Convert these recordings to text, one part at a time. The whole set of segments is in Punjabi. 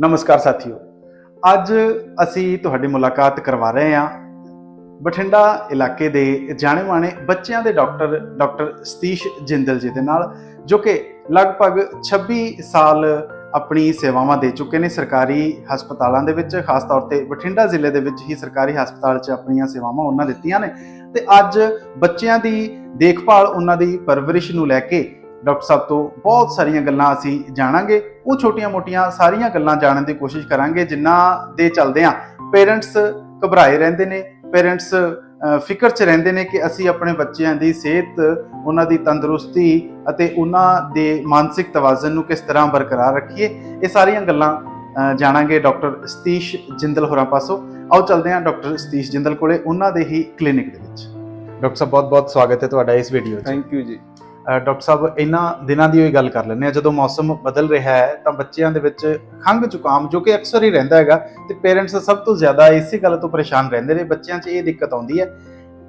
ਨਮਸਕਾਰ ਸਾਥੀਓ। ਅੱਜ ਅਸੀਂ ਤੁਹਾਡੀ ਮੁਲਾਕਾਤ ਕਰਵਾ ਰਹੇ ਹਾਂ ਬਠਿੰਡਾ ਇਲਾਕੇ ਦੇ ਜਾਣੇ ਮਾਣੇ ਬੱਚਿਆਂ ਦੇ ਡਾਕਟਰ ਡਾਕਟਰ ਸਤੀਸ਼ ਜਿੰਦਲ ਜੀ ਦੇ ਨਾਲ, ਜੋ ਕਿ ਲਗਭਗ 26 ਸਾਲ ਆਪਣੀ ਸੇਵਾਵਾਂ ਦੇ ਚੁੱਕੇ ਨੇ ਸਰਕਾਰੀ ਹਸਪਤਾਲਾਂ ਦੇ ਵਿੱਚ, ਖਾਸ ਤੌਰ ਤੇ ਬਠਿੰਡਾ ਜ਼ਿਲ੍ਹੇ ਦੇ ਵਿੱਚ ਹੀ ਸਰਕਾਰੀ ਹਸਪਤਾਲ 'ਚ ਆਪਣੀਆਂ ਸੇਵਾਵਾਂ ਉਹਨਾਂ ਦਿੱਤੀਆਂ ਨੇ। ਤੇ ਅੱਜ ਬੱਚਿਆਂ ਦੀ ਦੇਖਭਾਲ ਉਹਨਾਂ ਦੀ ਪਰਵਰਿਸ਼ ਨੂੰ ਲੈ ਕੇ ਡਾਕਟਰ ਸਾਹਿਬ ਤੋਂ ਬਹੁਤ ਸਾਰੀਆਂ ਗੱਲਾਂ ਅਸੀਂ ਜਾਣਾਂਗੇ। ਉਹ ਛੋਟੀਆਂ-ਮੋਟੀਆਂ ਸਾਰੀਆਂ ਗੱਲਾਂ ਜਾਣਨ ਦੀ ਕੋਸ਼ਿਸ਼ ਕਰਾਂਗੇ ਜਿਨ੍ਹਾਂ ਦੇ ਚੱਲਦਿਆਂ ਪੇਰੈਂਟਸ ਘਬਰਾਏ ਰਹਿੰਦੇ ਨੇ ਪੇਰੈਂਟਸ ਫਿਕਰ 'ਚ ਰਹਿੰਦੇ ਨੇ ਕਿ ਅਸੀਂ ਆਪਣੇ ਬੱਚਿਆਂ ਦੀ ਸਿਹਤ ਉਹਨਾਂ ਦੀ ਤੰਦਰੁਸਤੀ ਅਤੇ ਉਹਨਾਂ ਦੇ ਮਾਨਸਿਕ ਤਵਾਜ਼ਨ ਨੂੰ ਕਿਸ ਤਰ੍ਹਾਂ ਬਰਕਰਾਰ ਰੱਖੀਏ ਇਹ ਸਾਰੀਆਂ ਗੱਲਾਂ ਜਾਣਾਂਗੇ ਡਾਕਟਰ ਸਤੀਸ਼ ਜਿੰਦਲ ਹੋਰਾਂ ਪਾਸੋਂ। ਆਓ ਚੱਲਦੇ ਹਾਂ ਡਾਕਟਰ ਸਤੀਸ਼ ਜਿੰਦਲ ਕੋਲੇ ਉਹਨਾਂ ਦੇ ਹੀ ਕਲੀਨਿਕ ਦੇ ਵਿੱਚ। ਡਾਕਟਰ ਸਾਹਿਬ ਬਹੁਤ-ਬਹੁਤ ਸਵਾਗਤ ਹੈ ਤੁਹਾਡਾ ਇਸ ਵੀਡੀਓ 'ਚ। Thank you ji. ਡਾਕਟਰ ਸਾਹਿਬ ਇਹਨਾਂ ਦਿਨਾਂ ਦੀ ਹੋਈ ਗੱਲ ਕਰ ਲੈਂਦੇ ਆ ਜਦੋਂ ਮੌਸਮ ਬਦਲ ਰਿਹਾ ਹੈ ਤਾਂ ਬੱਚਿਆਂ ਦੇ ਵਿੱਚ ਖੰਘ ਜ਼ੁਕਾਮ ਜੋ ਕਿ ਅਕਸਰ ਹੀ ਰਹਿੰਦਾ ਹੈਗਾ ਤੇ ਪੇਰੈਂਟਸ ਸਭ ਤੋਂ ਜ਼ਿਆਦਾ ਇਸੇ ਗੱਲ ਤੋਂ ਪਰੇਸ਼ਾਨ ਰਹਿੰਦੇ ਨੇ ਬੱਚਿਆਂ 'ਚ ਇਹ ਦਿੱਕਤ ਆਉਂਦੀ ਹੈ।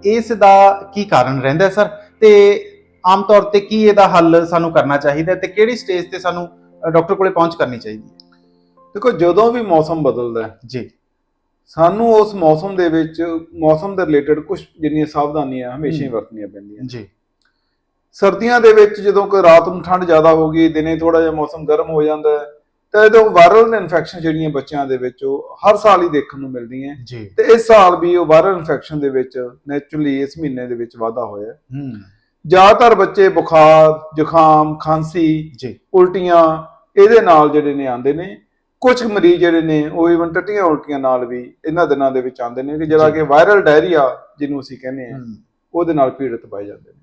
ਇਸ ਦਾ ਕੀ ਕਾਰਨ ਰਹਿੰਦਾ ਸਰ? ਤੇ ਆਮ ਤੌਰ ਤੇ ਕੀ ਇਹਦਾ ਹੱਲ ਸਾਨੂੰ ਕਰਨਾ ਚਾਹੀਦਾ ਤੇ ਕਿਹੜੀ ਸਟੇਜ ਤੇ ਸਾਨੂੰ ਡਾਕਟਰ ਕੋਲੇ ਪਹੁੰਚ ਕਰਨੀ ਚਾਹੀਦੀ ਹੈ? ਦੇਖੋ ਜਦੋਂ ਵੀ ਮੌਸਮ ਬਦਲਦਾ ਹੈ ਜੀ। ਸਾਨੂੰ ਉਸ ਮੌਸਮ ਦੇ ਵਿੱਚ ਮੌਸਮ ਦੇ ਰਿਲੇਟਡ ਕੁਝ ਜਿੰਨੀਆਂ ਸਾਵਧਾਨੀਆਂ ਹਮੇਸ਼ਾ ਹੀ। ਵਰਤਣੀਆਂ ਪੈਂਦੀਆਂ। ਜੀ। ਸਰਦੀਆਂ ਦੇ ਵਿੱਚ ਜਦੋਂ ਕੋਈ ਰਾਤ ਨੂੰ ਠੰਡ ਜ਼ਿਆਦਾ ਹੋ ਗਈ ਦਿਨੇ ਥੋੜਾ ਜਿਹਾ ਮੌਸਮ ਗਰਮ ਹੋ ਜਾਂਦਾ ਹੈ ਤਾਂ ਜਦੋਂ ਵਾਇਰਲ ਇਨਫੈਕਸ਼ਨ ਜਿਹੜੀਆਂ ਬੱਚਿਆਂ ਦੇ ਵਿੱਚ ਉਹ ਹਰ ਸਾਲ ਹੀ ਦੇਖਣ ਨੂੰ ਮਿਲਦੀਆਂ। ਜੀ ਤੇ ਇਸ ਸਾਲ ਵੀ ਉਹ ਵਾਇਰਲ ਇਨਫੈਕਸ਼ਨ ਦੇ ਵਿੱਚ ਨੇਚਰਲੀ ਇਸ ਮਹੀਨੇ ਦੇ ਵਿੱਚ ਵਾਧਾ ਹੋਇਆ ਹੈ। ਜ਼ਿਆਦਾਤਰ ਬੱਚੇ ਬੁਖਾਰ ਜ਼ੁਕਾਮ ਖਾਂਸੀ ਜੀ ਉਲਟੀਆਂ ਇਹਦੇ ਨਾਲ ਜਿਹੜੇ ਨੇ ਆਉਂਦੇ ਨੇ ਕੁਝ ਮਰੀਜ਼ ਜਿਹੜੇ ਨੇ ਉਹ ਇਵਨ ਟੱਟੀਆਂ ਉਲਟੀਆਂ ਨਾਲ ਵੀ ਇਹਨਾਂ ਦਿਨਾਂ ਦੇ ਵਿੱਚ ਆਉਂਦੇ ਨੇ ਕਿ ਜਿਹੜਾ। ਕਿ ਵਾਇਰਲ ਡਾਇਰੀਆ ਜਿਹਨੂੰ ਅਸੀਂ ਕਹਿੰਦੇ ਆ ਹੂੰ ਉਹਦੇ ਨਾਲ ਪੀੜਤ ਪਾਏ ਜਾਂਦੇ ਨੇ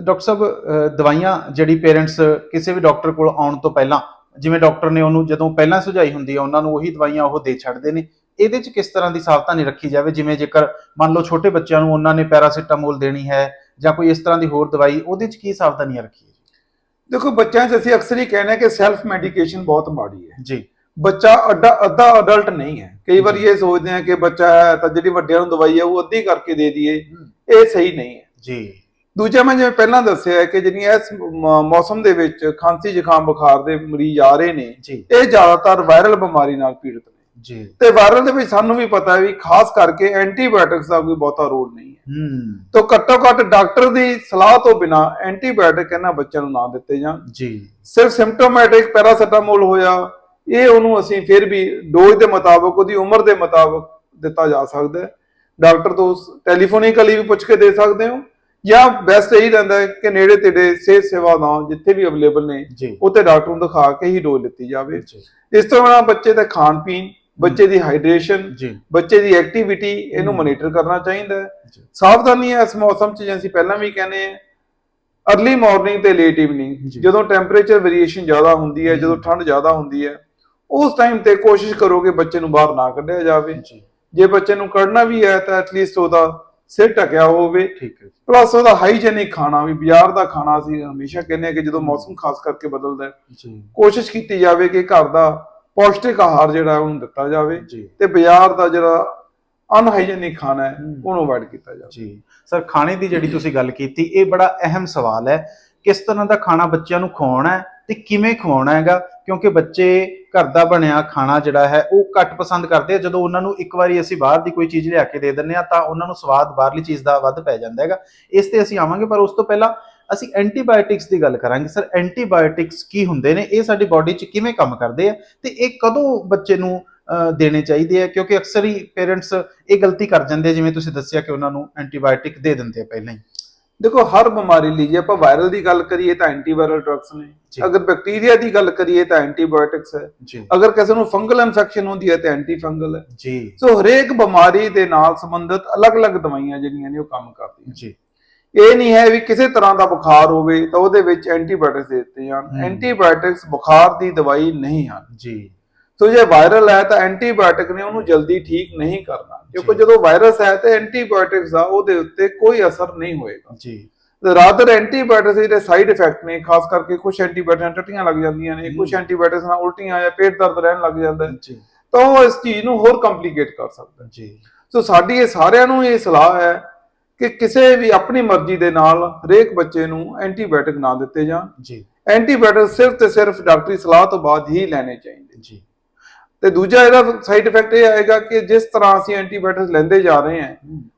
ਤੇ ਡਾਕਟਰ ਸਾਹਿਬ ਦਵਾਈਆਂ ਜਿਹੜੀ ਪੇਰੈਂਟਸ ਕਿਸੇ ਵੀ ਡਾਕਟਰ ਕੋਲ ਆਉਣ ਤੋਂ ਪਹਿਲਾਂ ਜਿਵੇਂ ਡਾਕਟਰ ਨੇ ਉਹਨੂੰ ਜਦੋਂ ਪਹਿਲਾਂ ਸੁਝਾਈ ਹੁੰਦੀ ਹੈ ਉਹਨਾਂ ਨੂੰ ਉਹੀ ਦਵਾਈਆਂ ਉਹ ਦੇ ਛੱਡਦੇ ਨੇ। ਇਹਦੇ 'ਚ ਕਿਸ ਤਰ੍ਹਾਂ ਦੀ ਸਾਵਧਾਨੀ ਰੱਖੀ ਜਾਵੇ? ਜਿਵੇਂ ਜੇਕਰ ਮੰਨ ਲਓ ਛੋਟੇ ਬੱਚਿਆਂ ਨੂੰ ਉਹਨਾਂ ਨੇ ਪੈਰਾਸੀਟਾਮੋਲ ਦੇਣੀ ਹੈ ਜਾਂ ਕੋਈ ਇਸ ਤਰ੍ਹਾਂ ਦੀ ਹੋਰ ਦਵਾਈ ਉਹਦੇ 'ਚ ਕੀ ਸਾਵਧਾਨੀਆਂ ਰੱਖੀਏ ਦੇਖੋ ਬੱਚਿਆਂ 'ਚ ਅਸੀਂ ਅਕਸਰ ਹੀ ਕਹਿੰਦੇ ਕਿ ਸੈਲਫ ਮੈਡੀਕੇਸ਼ਨ ਬਹੁਤ ਮਾੜੀ ਹੈ। ਜੀ। ਬੱਚਾ ਅੱਡਾ ਅੱਧਾ ਅਡਲਟ ਨਹੀਂ ਹੈ। ਕਈ ਵਾਰ ਇਹ ਸੋਚਦੇ ਆ ਕਿ ਬੱਚਾ ਹੈ ਤਾਂ ਜਿਹੜੀ ਵੱਡਿਆਂ ਨੂੰ ਦਵਾਈ ਹੈ ਉਹ ਅੱਧੀ ਕਰਕੇ ਦੇ ਦਈਏ। ਇਹ ਸਹੀ ਨਹੀਂ ਹੈ। ਜੀ। ਦੂਜਾ ਮੈਂ ਜਿਵੇਂ ਪਹਿਲਾਂ ਦੱਸਿਆ ਹੈ ਕਿ ਜਿਹੜੀਆਂ ਇਸ ਮ- ਮੌਸਮ ਦੇ ਵਿੱਚ ਖਾਂਸੀ ਜ਼ੁਕਾਮ ਬੁਖਾਰ ਦੇ ਮਰੀਜ਼ ਆ ਰਹੇ ਨੇ ਜੀ। ਇਹ ਜ਼ਿਆਦਾਤਰ ਵਾਇਰਲ ਬਿਮਾਰੀ ਨਾਲ ਪੀੜਤ ਨੇ। ਜੀ। ਤੇ ਵਾਇਰਲ ਦੇ ਵਿੱਚ ਸਾਨੂੰ ਵੀ ਪਤਾ ਹੈ ਵੀ ਖਾਸ ਕਰਕੇ ਐਂਟੀਬਾਇਓਟਿਕਸ ਦਾ ਕੋਈ ਬਹੁਤਾ ਰੋਲ ਨਹੀਂ ਹੈ। ਹੂੰ। ਤੋਂ ਘੱਟੋ ਘੱਟ ਡਾਕਟਰ ਦੀ ਸਲਾਹ ਤੋਂ ਬਿਨਾ ਐਂਟੀਬਾਇਓਟਿਕ ਇਹਨਾਂ ਬੱਚਿਆਂ ਨੂੰ ਨਾ ਦਿੱਤੇ ਜਾਣ। ਜੀ। ਸਿਰਫ ਸਿੰਪਟੋਮੈਟਿਕ ਪੈਰਾਸੀਟਾਮੋਲ ਹੋਇਆ ਇਹ ਉਹਨੂੰ ਅਸੀਂ ਫਿਰ ਵੀ ਡੋਜ਼ ਦੇ ਮੁਤਾਬਕ ਉਹਦੀ ਉਮਰ ਦੇ ਮੁਤਾਬਕ ਦਿੱਤਾ ਜਾ ਸਕਦਾ ਹੈ। ਡਾਕਟਰ ਤੋਂ ਟੈਲੀਫੋਨਿਕਲੀ ਵੀ ਪੁੱਛ ਕੇ ਦੇ ਸਕਦੇ ਹੋ। ਜਾਂ ਬੈਸਟ ਇਹੀ ਰਹਿੰਦਾ ਹੈ ਕਿ ਨੇੜੇ ਤੇੜੇ ਸਿਹਤ ਸੇਵਾਵਾਂ ਜਿੱਥੇ ਵੀ ਅਵੇਲੇਬਲ ਨੇ ਜੀ ਉੱਥੇ ਡਾਕਟਰ ਨੂੰ ਦਿਖਾ ਕੇ ਹੀ ਡੋਜ਼ ਲਿੱਤੀ ਜਾਵੇ ਜੀ ਇਸ ਤੋਂ ਬਿਨਾਂ ਬੱਚੇ ਦਾ ਖਾਣ ਪੀਣ ਬੱਚੇ ਦੀ ਹਾਈਡਰੇਸ਼ਨ ਜੀ ਬੱਚੇ ਦੀ ਐਕਟੀਵਿਟੀ ਇਹਨੂੰ। ਮੋਨੀਟਰ ਕਰਨਾ ਚਾਹੀਦਾ ਹੈ ਜੀ। ਇਸ ਮੌਸਮ 'ਚ ਜਿਵੇਂ ਅਸੀਂ ਪਹਿਲਾਂ ਵੀ ਕਹਿੰਦੇ ਆ ਅਰਲੀ ਮਾਰਨਿੰਗ ਤੇ ਲੇਟ ਇਵਨਿੰਗ ਜੀ। ਜਦੋਂ ਟੈਂਪਰੇਚਰ ਵੇਰੀਏਸ਼ਨ ਜ਼ਿਆਦਾ ਹੁੰਦੀ ਹੈ ਜਦੋਂ। ਠੰਡ ਜ਼ਿਆਦਾ ਹੁੰਦੀ ਹੈ ਉਸ ਟਾਈਮ ਤੇ ਕੋਸ਼ਿਸ਼ ਕਰੋ ਕਿ ਬੱਚੇ ਨੂੰ ਬਾਹਰ ਨਾ ਕੱਢਿਆ ਜਾਵੇ ਜੀ ਜੇ ਬੱਚੇ ਨੂੰ ਕੱਢਣਾ ਵੀ ਹੈ ਤਾਂ ਐਟਲੀਸਟ ਉਹਦਾ ਸਿਰ ਢਕਿਆ ਹੋਵੇ ਠੀਕ ਹੈ ਪਲੱਸ ਉਹਦਾ ਹਾਈਜੀਨਿਕ ਖਾਣਾ ਵੀ ਬਾਜ਼ਾਰ ਦਾ ਖਾਣਾ ਅਸੀਂ ਹਮੇਸ਼ਾ ਕਹਿੰਦੇ ਆ ਕਿ ਜਦੋਂ ਮੌਸਮ ਖਾਸ ਕਰਕੇ ਬਦਲਦਾ ਹੈ ਜੀ। ਕੋਸ਼ਿਸ਼ ਕੀਤੀ ਜਾਵੇ ਕਿ ਘਰ ਦਾ ਪੌਸ਼ਟਿਕ ਆਹਾਰ ਜਿਹੜਾ ਉਹਨੂੰ ਦਿੱਤਾ ਜਾਵੇ ਜੀ। ਤੇ ਬਾਜ਼ਾਰ ਦਾ ਜਿਹੜਾ ਅਨਹਾਈਜੀਨਿਕ ਖਾਣਾ ਹੈ ਹਮ। ਉਹਨੂੰ ਅਵਾਇਡ ਕੀਤਾ ਜਾਵੇ। ਜੀ। ਸਰ ਖਾਣੇ ਦੀ ਜਿਹੜੀ ਤੁਸੀਂ ਗੱਲ ਕੀਤੀ ਇਹ ਬੜਾ ਅਹਿਮ ਸਵਾਲ ਹੈ। ਕਿਸ ਤਰ੍ਹਾਂ ਦਾ ਖਾਣਾ ਬੱਚਿਆਂ ਨੂੰ ਖਵਾਉਣਾ ਹੈ ਤੇ ਕਿਵੇਂ ਖਵਾਉਣਾ ਹੈਗਾ? ਕਿਉਂਕਿ ਬੱਚੇ ਘਰ ਦਾ ਬਣਿਆ ਖਾਣਾ ਜਿਹੜਾ ਹੈ, ਉਹ ਘੱਟ ਪਸੰਦ ਕਰਦੇ ਆ। ਜਦੋਂ ਉਹਨਾਂ ਨੂੰ ਇੱਕ ਵਾਰੀ ਅਸੀਂ ਬਾਹਰ ਦੀ ਕੋਈ ਚੀਜ਼ ਲਿਆ ਕੇ ਦੇ ਦਿੰਦੇ ਆ ਤਾਂ ਉਹਨਾਂ ਨੂੰ ਸਵਾਦ ਬਾਹਰਲੀ ਚੀਜ਼ ਦਾ ਵੱਧ ਪੈ ਜਾਂਦਾ ਹੈਗਾ। ਇਸ ਤੇ ਅਸੀਂ ਆਵਾਂਗੇ, ਪਰ ਉਸ ਤੋਂ ਪਹਿਲਾਂ ਅਸੀਂ ਐਂਟੀਬਾਇਓਟਿਕਸ ਦੀ ਗੱਲ ਕਰਾਂਗੇ। ਸਰ ਐਂਟੀਬਾਇਓਟਿਕਸ ਕੀ ਹੁੰਦੇ ਨੇ? ਇਹ ਸਾਡੀ ਬਾਡੀ 'ਚ ਕਿਵੇਂ ਕੰਮ ਕਰਦੇ ਆ? ਤੇ ਇਹ ਕਦੋਂ ਬੱਚੇ ਨੂੰ ਦੇਣੇ ਚਾਹੀਦੇ ਆ? ਕਿਉਂਕਿ ਅਕਸਰ ਹੀ ਪੇਰੈਂਟਸ ਇਹ ਗਲਤੀ ਕਰ ਜਾਂਦੇ ਆ, ਜਿਵੇਂ ਤੁਸੀਂ ਦੱਸਿਆ ਕਿ ਉਹਨਾਂ ਨੂੰ ਐਂਟੀਬਾਇਓਟਿਕ ਦੇ ਦਿੰਦੇ ਆ ਪਹਿਲਾਂ ਹੀ। ਦੇਖੋ ਹਰ ਬਿਮਾਰੀ ਲਈ ਜੇ ਆਪਾਂ ਵਾਇਰਲ ਦੀ ਗੱਲ ਕਰੀਏ ਤਾਂ ਐਂਟੀਵਾਇਰਲ ਡਰੱਗਸ। ਨੇ। ਅਗਰ ਬੈਕਟੀਰੀਆ ਦੀ ਗੱਲ ਕਰੀਏ ਤਾਂ ਐਂਟੀਬਾਇਓਟਿਕਸ ਹੈ। ਅਗਰ ਕਿਸੇ ਨੂੰ ਫੰਗਲ ਇਨਫੈਕਸ਼ਨ ਹੁੰਦੀ ਹੈ ਤਾਂ ਐਂਟੀ ਫੰਗਲ ਹੈ। ਜੀ। ਸੋ ਹਰੇਕ ਬਿਮਾਰੀ ਦੇ ਨਾਲ ਸੰਬੰਧਿਤ ਅਲੱਗ-ਅਲੱਗ ਦਵਾਈਆਂ ਜਿਹੜੀਆਂ ਨੇ ਉਹ ਕੰਮ ਕਰਦੀਆਂ। ਜੀ। ਇਹ ਨਹੀਂ ਹੈ ਵੀ ਕਿਸੇ ਤਰ੍ਹਾਂ ਦਾ ਬੁਖਾਰ ਹੋਵੇ ਤਾਂ ਉਹਦੇ ਵਿੱਚ ਐਂਟੀਬਾਇਓਟਿਕਸ ਦੇ ਦਿੱਤੇ ਜਾਣ। ਐਂਟੀਬਾਇਓਟਿਕਸ ਬੁਖਾਰ ਦੀ ਦਵਾਈ ਨਹੀਂ ਹਨ। ਜੀ। ਸੋ ਜੇ ਵਾਇਰਲ ਹੈ ਤਾਂ ਐਂਟੀਬਾਇਓਟਿਕ ਨੇ ਉਹਨੂੰ ਜਲਦੀ ਠੀਕ ਨਹੀਂ ਕਰਨਾ। ਕਿਉਂਕਿ। ਜਦੋਂ ਵਾਇਰਸ ਹੈ ਤਾਂ ਐਂਟੀਬਾਇਓਟਿਕਸ ਦਾ ਉਹਦੇ ਉੱਤੇ ਕੋਈ ਅਸਰ ਨਹੀਂ ਹੋਏਗਾ। ਜੀ। ਰਾਦਰ ਐਂਟੀਬਾਇਓਟਿਕਸ ਦੇ ਸਾਈਡ ਇਫੈਕਟ ਨੇ ਖਾਸ ਕਰਕੇ ਕੁਝ ਐਂਟੀਬਾਇਓਟਿਕਸ ਟੱਟੀਆਂ ਲੱਗ ਜਾਂਦੀਆਂ ਨੇ ਕੁਝ। ਐਂਟੀਬਾਇਓਟਿਕਸ ਨਾਲ ਉਲਟੀਆਂ ਜਾਂ ਪੇਟ ਦਰਦ ਰਹਿਣ ਲੱਗ ਜਾਂਦਾ ਹੈ ਜੀ। ਤਾਂ ਉਹ ਇਸ ਚੀਜ਼ ਨੂੰ ਹੋਰ ਕੰਪਲਿਕੇਟ ਕਰ ਸਕਦਾ ਹੈ। ਜੀ। ਸੋ ਸਾਡੀ ਇਹ ਸਾਰਿਆਂ ਨੂੰ ਇਹ ਸਲਾਹ ਹੈ ਕਿ ਕਿਸੇ ਵੀ ਆਪਣੀ ਮਰਜ਼ੀ ਦੇ ਨਾਲ ਹਰੇਕ ਬੱਚੇ ਨੂੰ ਐਂਟੀਬਾਇਓਟਿਕ ਨਾ ਦਿੱਤੇ ਜਾਣ। ਜੀ। ਐਂਟੀਬਾਇਓਟਿਕ ਸਿਰਫ ਤੇ ਸਿਰਫ ਡਾਕਟਰੀ ਸਲਾਹ ਤੋਂ ਬਾਅਦ ਹੀ ਲੈਣੇ ਚਾਹੀਦੇ। ਜੀ। ਤੇ ਦੂਜਾ ਇਹਦਾ ਸਾਈਡ ਇਫੈਕਟ ਇਹ ਆਏਗਾ ਕਿ ਜਿਸ ਤਰ੍ਹਾਂ ਅਸੀਂ ਐਂਟੀਬਾਇਓਟਿਕਸ ਲੈਂਦੇ ਜਾ ਰਹੇ ਹਾਂ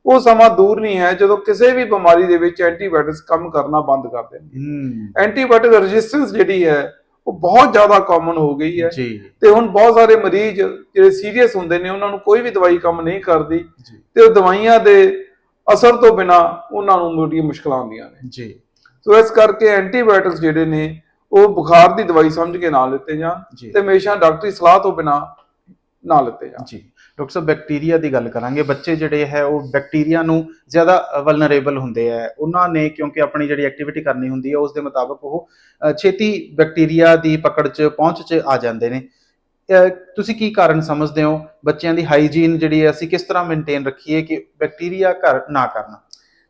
ਉਹ ਸਮਾਂ ਦੂਰ ਨਹੀਂ ਹੈ ਜਦੋਂ ਕਿਸੇ ਵੀ ਬਿਮਾਰੀ ਦੇ ਵਿੱਚ ਐਂਟੀਬਾਇਓਟਿਕਸ ਕੰਮ ਕਰਨਾ ਬੰਦ ਕਰ ਦੇਣਗੇ ਐਂਟੀਬਾਇਓਟਿਕ ਰੈਜ਼ਿਸਟੈਂਸ ਜਿਹੜੀ ਹੈ ਉਹ ਬਹੁਤ ਜ਼ਿਆਦਾ ਕਾਮਨ ਹੋ ਗਈ ਹੈ। ਤੇ ਹੁਣ ਬਹੁਤ ਸਾਰੇ ਮਰੀਜ਼ ਜਿਹੜੇ ਸੀਰੀਅਸ ਹੁੰਦੇ ਨੇ ਉਹਨਾਂ ਨੂੰ ਕੋਈ ਵੀ ਦਵਾਈ ਕੰਮ ਨਹੀਂ ਕਰਦੀ। ਤੇ ਉਹ ਦਵਾਈਆਂ ਦੇ ਅਸਰ ਤੋਂ ਬਿਨਾ ਉਹਨਾਂ ਨੂੰ ਬੜੀਆਂ ਮੁਸ਼ਕਲਾਂ ਆਉਂਦੀਆਂ ਨੇ। ਜੀ। ਸੋ ਇਸ ਕਰਕੇ ਐਂਟੀਬਾਇਓਟਿਕਸ ਜਿਹੜੇ ਨੇ ਉਹ ਬੁਖਾਰ ਦੀ ਦਵਾਈ ਸਮਝ ਕੇ ਨਾ ਲਿੱਤੇ ਜਾਣ ਜੀ। ਤੇ ਹਮੇਸ਼ਾ ਡਾਕਟਰੀ ਸਲਾਹ ਤੋਂ ਬਿਨਾ ਨਾ ਲਿੱਤੇ ਜਾਣ। ਜੀ। ਡਾਕਟਰ ਸਾਹਿਬ ਬੈਕਟੀਰੀਆ ਦੀ ਗੱਲ ਕਰਾਂਗੇ। ਬੱਚੇ ਜਿਹੜੇ ਹੈ ਉਹ ਬੈਕਟੀਰੀਆ ਨੂੰ ਜ਼ਿਆਦਾ ਵਲਨਰੇਬਲ ਹੁੰਦੇ ਆ ਉਹਨਾਂ ਨੇ ਕਿਉਂਕਿ ਆਪਣੀ ਜਿਹੜੀ ਐਕਟੀਵਿਟੀ ਕਰਨੀ ਹੁੰਦੀ ਹੈ ਉਸ ਦੇ ਮੁਤਾਬਕ ਉਹ ਛੇਤੀ ਬੈਕਟੀਰੀਆ ਦੀ ਪਕੜ 'ਚ ਪਹੁੰਚ 'ਚ ਆ ਜਾਂਦੇ ਨੇ। ਤੁਸੀਂ ਕੀ ਕਾਰਨ ਸਮਝਦੇ ਹੋ? ਬੱਚਿਆਂ ਦੀ ਹਾਈਜੀਨ ਜਿਹੜੀ ਹੈ ਅਸੀਂ ਕਿਸ ਤਰ੍ਹਾਂ ਮੇਨਟੇਨ ਰੱਖੀਏ ਕਿ ਬੈਕਟੀਰੀਆ ਘਰ ਨਾ ਕਰਨ?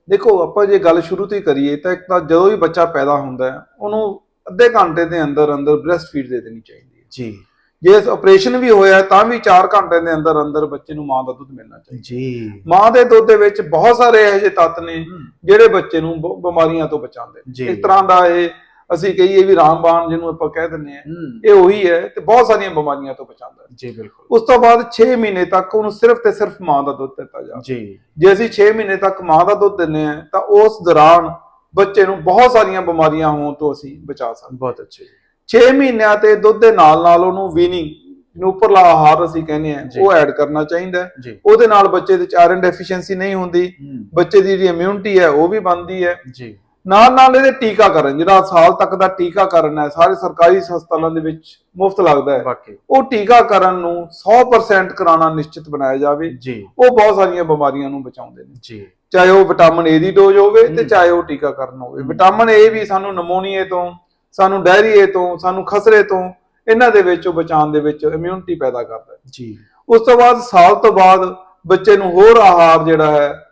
ਦੇਖੋ ਆਪਾਂ ਜੇ ਗੱਲ ਸ਼ੁਰੂ ਤੋਂ ਹੀ ਕਰੀਏ ਤਾਂ ਇੱਕ ਤਾਂ ਜਦੋਂ ਵੀ ਬੱਚਾ ਪੈਦਾ ਹੁੰਦਾ ਹੈ ਉਹਨੂੰ ਅੱਧੇ ਘੰਟੇ ਦੇ ਅੰਦਰ ਅੰਦਰ ਬ੍ਰੈਸਟ ਫੀਡ ਦੇ ਦੇਣੀ ਚਾਹੀਦੀ ਹੈ। ਜੀ। ਜੇ ਆਪਰੇਸ਼ਨ ਵੀ ਹੋਇਆ ਤਾਂ ਵੀ 4 ਘੰਟੇ ਦੇ ਅੰਦਰ ਅੰਦਰ ਬੱਚੇ ਨੂੰ ਮਾਂ ਦਾ ਦੁੱਧ ਮਿਲਣਾ ਚਾਹੀਦਾ ਜੀ। ਮਾਂ ਦੇ ਦੁੱਧ ਦੇ ਵਿੱਚ ਬਹੁਤ ਸਾਰੇ ਇਹੋ ਜਿਹੇ ਤੱਤ ਨੇ ਜਿਹੜੇ ਬੱਚੇ ਨੂੰ ਬਿਮਾਰੀਆਂ ਤੋਂ ਬਚਾਉਂਦੇ। ਇੱਕ ਤਰ੍ਹਾਂ ਦਾ ਇਹ ਅਸੀਂ ਕਹੀਏ ਵੀ ਰਾਮਬਾਣ ਜਿਹਨੂੰ ਆਪਾਂ ਕਹਿ ਦਿੰਦੇ ਆ ਇਹ ਉਹੀ ਹੈ ਤੇ ਬਹੁਤ ਸਾਰੀਆਂ ਬਿਮਾਰੀਆਂ ਤੋਂ ਬਚਾਉਂਦਾ ਹੈ। ਜੀ ਬਿਲਕੁਲ। ਉਸ ਤੋਂ ਬਾਅਦ 6 ਮਹੀਨੇ ਤੱਕ ਉਹਨੂੰ ਸਿਰਫ ਤੇ ਸਿਰਫ ਮਾਂ ਦਾ ਦੁੱਧ ਦਿੱਤਾ ਜਾਂਦਾ ਜੀ। ਜੇ ਅਸੀਂ 6 ਮਹੀਨੇ ਤੱਕ ਮਾਂ ਦਾ ਦੁੱਧ ਦਿੰਨੇ ਆ ਤਾਂ ਉਸ ਦੌਰਾਨ ਬੱਚੇ ਨੂੰ ਬਹੁਤ ਸਾਰੀਆਂ ਬਿਮਾਰੀਆਂ ਹੋਣ ਤੋਂ ਅਸੀਂ ਬਚਾ ਸਕਦੇ ਬਹੁਤ ਅੱਛੇ 6 ਮਹੀਨਿਆਂ ਤੇ ਦੁੱਧ ਦੇ ਨਾਲ ਨਾਲ ਉਹਨੂੰ ਵੀਨਿੰਗ ਨੂੰ ਉੱਪਰਲਾ ਆਹਾਰ ਅਸੀਂ ਕਹਿੰਦੇ ਆ। ਉਹ ਐਡ ਕਰਨਾ ਚਾਹੀਦਾ ਉਹਦੇ ਨਾਲ ਬੱਚੇ ਦੇ ਆਇਰਨ ਡੈਫੀਸ਼ੀਐਂਸੀ ਨਹੀਂ ਹੁੰਦੀ। ਬੱਚੇ ਦੀ ਜਿਹੜੀ ਇਮਿਊਨਿਟੀ ਹੈ ਉਹ ਵੀ ਬਣਦੀ ਹੈ। ਜੀ। ਨਾਲ ਨਾਲ ਇਹਦੇ ਟੀਕਾਕਰਨ ਜਿਹੜਾ ਸਾਲ ਤੱਕ ਦਾ ਟੀਕਾਕਰਨ ਹੈ ਸਾਰੇ ਸਰਕਾਰੀ ਹਸਪਤਾਲਾਂ ਦੇ ਵਿੱਚ ਮੁਫਤ ਲੱਗਦਾ ਹੈ। ਉਹ ਟੀਕਾਕਰਨ ਨੂੰ 100% ਕਰਾਉਣਾ ਨਿਸ਼ਚਿਤ ਬਣਾਇਆ ਜਾਵੇ। ਜੀ। ਉਹ ਬਹੁਤ ਸਾਰੀਆਂ ਬਿਮਾਰੀਆਂ ਨੂੰ ਬਚਾਉਂਦੇ ਨੇ। ਜੀ। ਚਾਹੇ ਉਹ ਵਿਟਾਮਿਨ ਏ ਦੀ ਡੋਜ਼ ਹੋਵੇ ਤੇ। ਚਾਹੇ ਉਹ ਟੀਕਾਕਰਨ ਹੋਵੇ। ਵਿਟਾਮਿਨ ਏ ਵੀ ਸਾਨੂੰ ਨਮੋਨੀਏ ਤੋਂ ਸਾਨੂੰ ਡਾਇਰੀਏ ਤੋਂ ਸਾਨੂੰ ਖਸਰੇ ਤੋਂ ਇਹਨਾਂ ਦੇ ਵਿੱਚ ਉਹ ਬਚਾਉਣ ਦੇ ਵਿੱਚ ਇਮਿਊਨਿਟੀ ਪੈਦਾ ਕਰਦਾ ਹੈ। ਜੀ। ਉਸ ਤੋਂ ਬਾਅਦ ਸਾਲ ਤੋਂ ਬਾਅਦ ਬੱਚੇ ਨੂੰ ਹੋਰ ਆਹਾਰ ਜਿਹੜਾ ਹੈ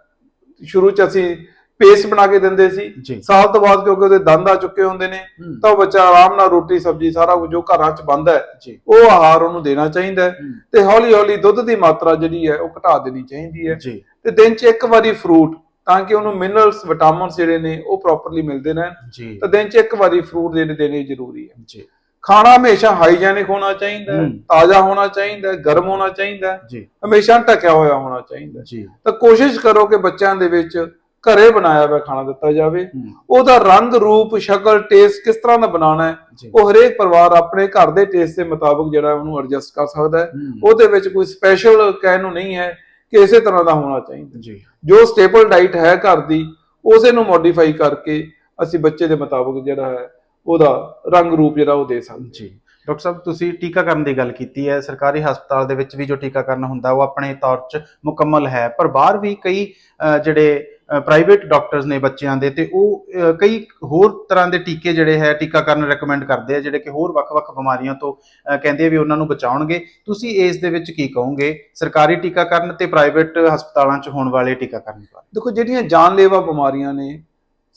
ਸ਼ੁਰੂ ਚ ਅਸੀਂ ਪੇਸਟ ਬਣਾ ਕੇ ਦਿੰਦੇ ਸੀ। ਸਾਲ ਤੋਂ ਬਾਅਦ ਕਿਉਂਕਿ ਉਹਦੇ ਦੰਦ ਆ ਚੁੱਕੇ ਹੁੰਦੇ ਨੇ ਤਾਂ ਬੱਚਾ ਆਰਾਮ ਨਾਲ ਰੋਟੀ ਸਬਜ਼ੀ ਸਾਰਾ ਕੁਝ ਜੋ ਘਰਾਂ 'ਚ ਬਣਦਾ ਹੈ। ਉਹ ਆਹਾਰ ਉਹਨੂੰ ਦੇਣਾ ਚਾਹੀਦਾ ਤੇ ਹੌਲੀ ਹੌਲੀ ਦੁੱਧ ਦੀ ਮਾਤਰਾ ਜਿਹੜੀ ਹੈ ਉਹ ਘਟਾ ਦੇਣੀ ਚਾਹੀਦੀ ਹੈ। ਤੇ ਦਿਨ 'ਚ ਇੱਕ ਵਾਰੀ ਫਰੂਟ ਤਾਂ ਕਿ ਉਹਨੂੰ ਮਿਨਰਲਸ ਵਿਟਾਮਿਨਸ ਜਿਹੜੇ ਨੇ ਉਹ ਪ੍ਰੋਪਰਲੀ ਮਿਲਦੇ ਰਹਿਣ। ਤਾਂ ਦਿਨ 'ਚ ਇੱਕ ਵਾਰੀ ਫਰੂਟ ਜਿਹੜੇ ਦੇਣੇ ਜ਼ਰੂਰੀ ਹੈ। ਜੀ। ਖਾਣਾ ਹਮੇਸ਼ਾ ਹਾਈਜੈਨਿਕ ਹੋਣਾ ਚਾਹੀਦਾ ਹੈ। ਤਾਜ਼ਾ ਹੋਣਾ ਚਾਹੀਦਾ ਹੈ ਗਰਮ ਹੋਣਾ ਚਾਹੀਦਾ ਹੈ। ਹਮੇਸ਼ਾ ਢੱਕਿਆ ਹੋਇਆ ਹੋਣਾ ਚਾਹੀਦਾ ਹੈ। ਤਾਂ ਕੋਸ਼ਿਸ਼ ਕਰੋ ਕਿ ਬੱਚਿਆਂ ਦੇ ਵਿੱਚ ਘਰੇ ਬਣਾਇਆ ਹੋਇਆ ਖਾਣਾ ਦਿੱਤਾ ਜਾਵੇ। ਉਹਦਾ ਰੰਗ ਰੂਪ ਸ਼ਕਲ ਟੇਸਟ ਕਿਸ ਤਰ੍ਹਾਂ ਦਾ ਬਣਾਉਣਾ ਹੈ ਉਹ ਹਰੇਕ ਪਰਿਵਾਰ ਆਪਣੇ ਘਰ ਦੇ ਟੇਸਟ ਦੇ ਮੁਤਾਬਕ ਜਿਹੜਾ ਉਹਨੂੰ ਐਡਜਸਟ ਕਰ ਸਕਦਾ ਹੈ। ਹੂੰ, ਉਹਦੇ ਵਿੱਚ ਕੋਈ ਸਪੈਸ਼ਲ ਕਹਿਣ ਨੂੰ ਨਹੀਂ ਹੈ ਕਿ ਇਸੇ ਤਰ੍ਹਾਂ ਦਾ ਹੋਣਾ ਚਾਹੀਦਾ। ਜੀ। ਜੋ ਸਟੇਬਲ ਡਾਈਟ ਹੈ ਘਰ ਦੀ ਉਸੇ ਨੂੰ ਮੋਡੀਫਾਈ ਕਰਕੇ ਅਸੀਂ ਬੱਚੇ ਦੇ ਮੁਤਾਬਕ ਜਿਹੜਾ ਹੈ ਉਹਦਾ ਰੰਗ ਰੂਪ ਜਿਹੜਾ ਉਹ ਦੇ ਸਕਦੇ ਜੀ। ਡਾਕਟਰ ਸਾਹਿਬ ਤੁਸੀਂ ਟੀਕਾਕਰਨ ਦੀ ਗੱਲ ਕੀਤੀ ਹੈ। ਸਰਕਾਰੀ ਹਸਪਤਾਲ ਦੇ ਵਿੱਚ ਵੀ ਜੋ ਟੀਕਾਕਰਨ ਹੁੰਦਾ ਉਹ ਆਪਣੇ ਤੌਰ 'ਚ ਮੁਕੰਮਲ ਹੈ। ਪਰ ਬਾਹਰ ਵੀ ਕਈ ਜਿਹੜੇ ਪ੍ਰਾਈਵੇਟ ਡਾਕਟਰਸ ਨੇ ਬੱਚਿਆਂ ਦੇ ਤੇ ਉਹ ਕਈ ਹੋਰ ਤਰ੍ਹਾਂ ਦੇ ਟੀਕੇ ਜਿਹੜੇ ਹੈ ਟੀਕਾਕਰਨ ਰეკਮੈਂਡ ਕਰਦੇ ਆ ਜਿਹੜੇ ਕਿ ਹੋਰ ਵੱਖ-ਵੱਖ ਬਿਮਾਰੀਆਂ ਤੋਂ ਕਹਿੰਦੇ ਆ ਵੀ ਉਹਨਾਂ ਨੂੰ ਬਚਾਉਣਗੇ। ਤੁਸੀਂ ਇਸ ਦੇ ਵਿੱਚ ਕੀ ਕਹੋਗੇ? ਸਰਕਾਰੀ ਟੀਕਾਕਰਨ ਤੇ ਪ੍ਰਾਈਵੇਟ ਹਸਪਤਾਲਾਂ 'ਚ ਹੋਣ ਵਾਲੇ ਟੀਕਾਕਰਨ ਬਾਰੇ? ਦੇਖੋ ਜਿਹੜੀਆਂ ਜਾਨਲੇਵਾ ਬਿਮਾਰੀਆਂ ਨੇ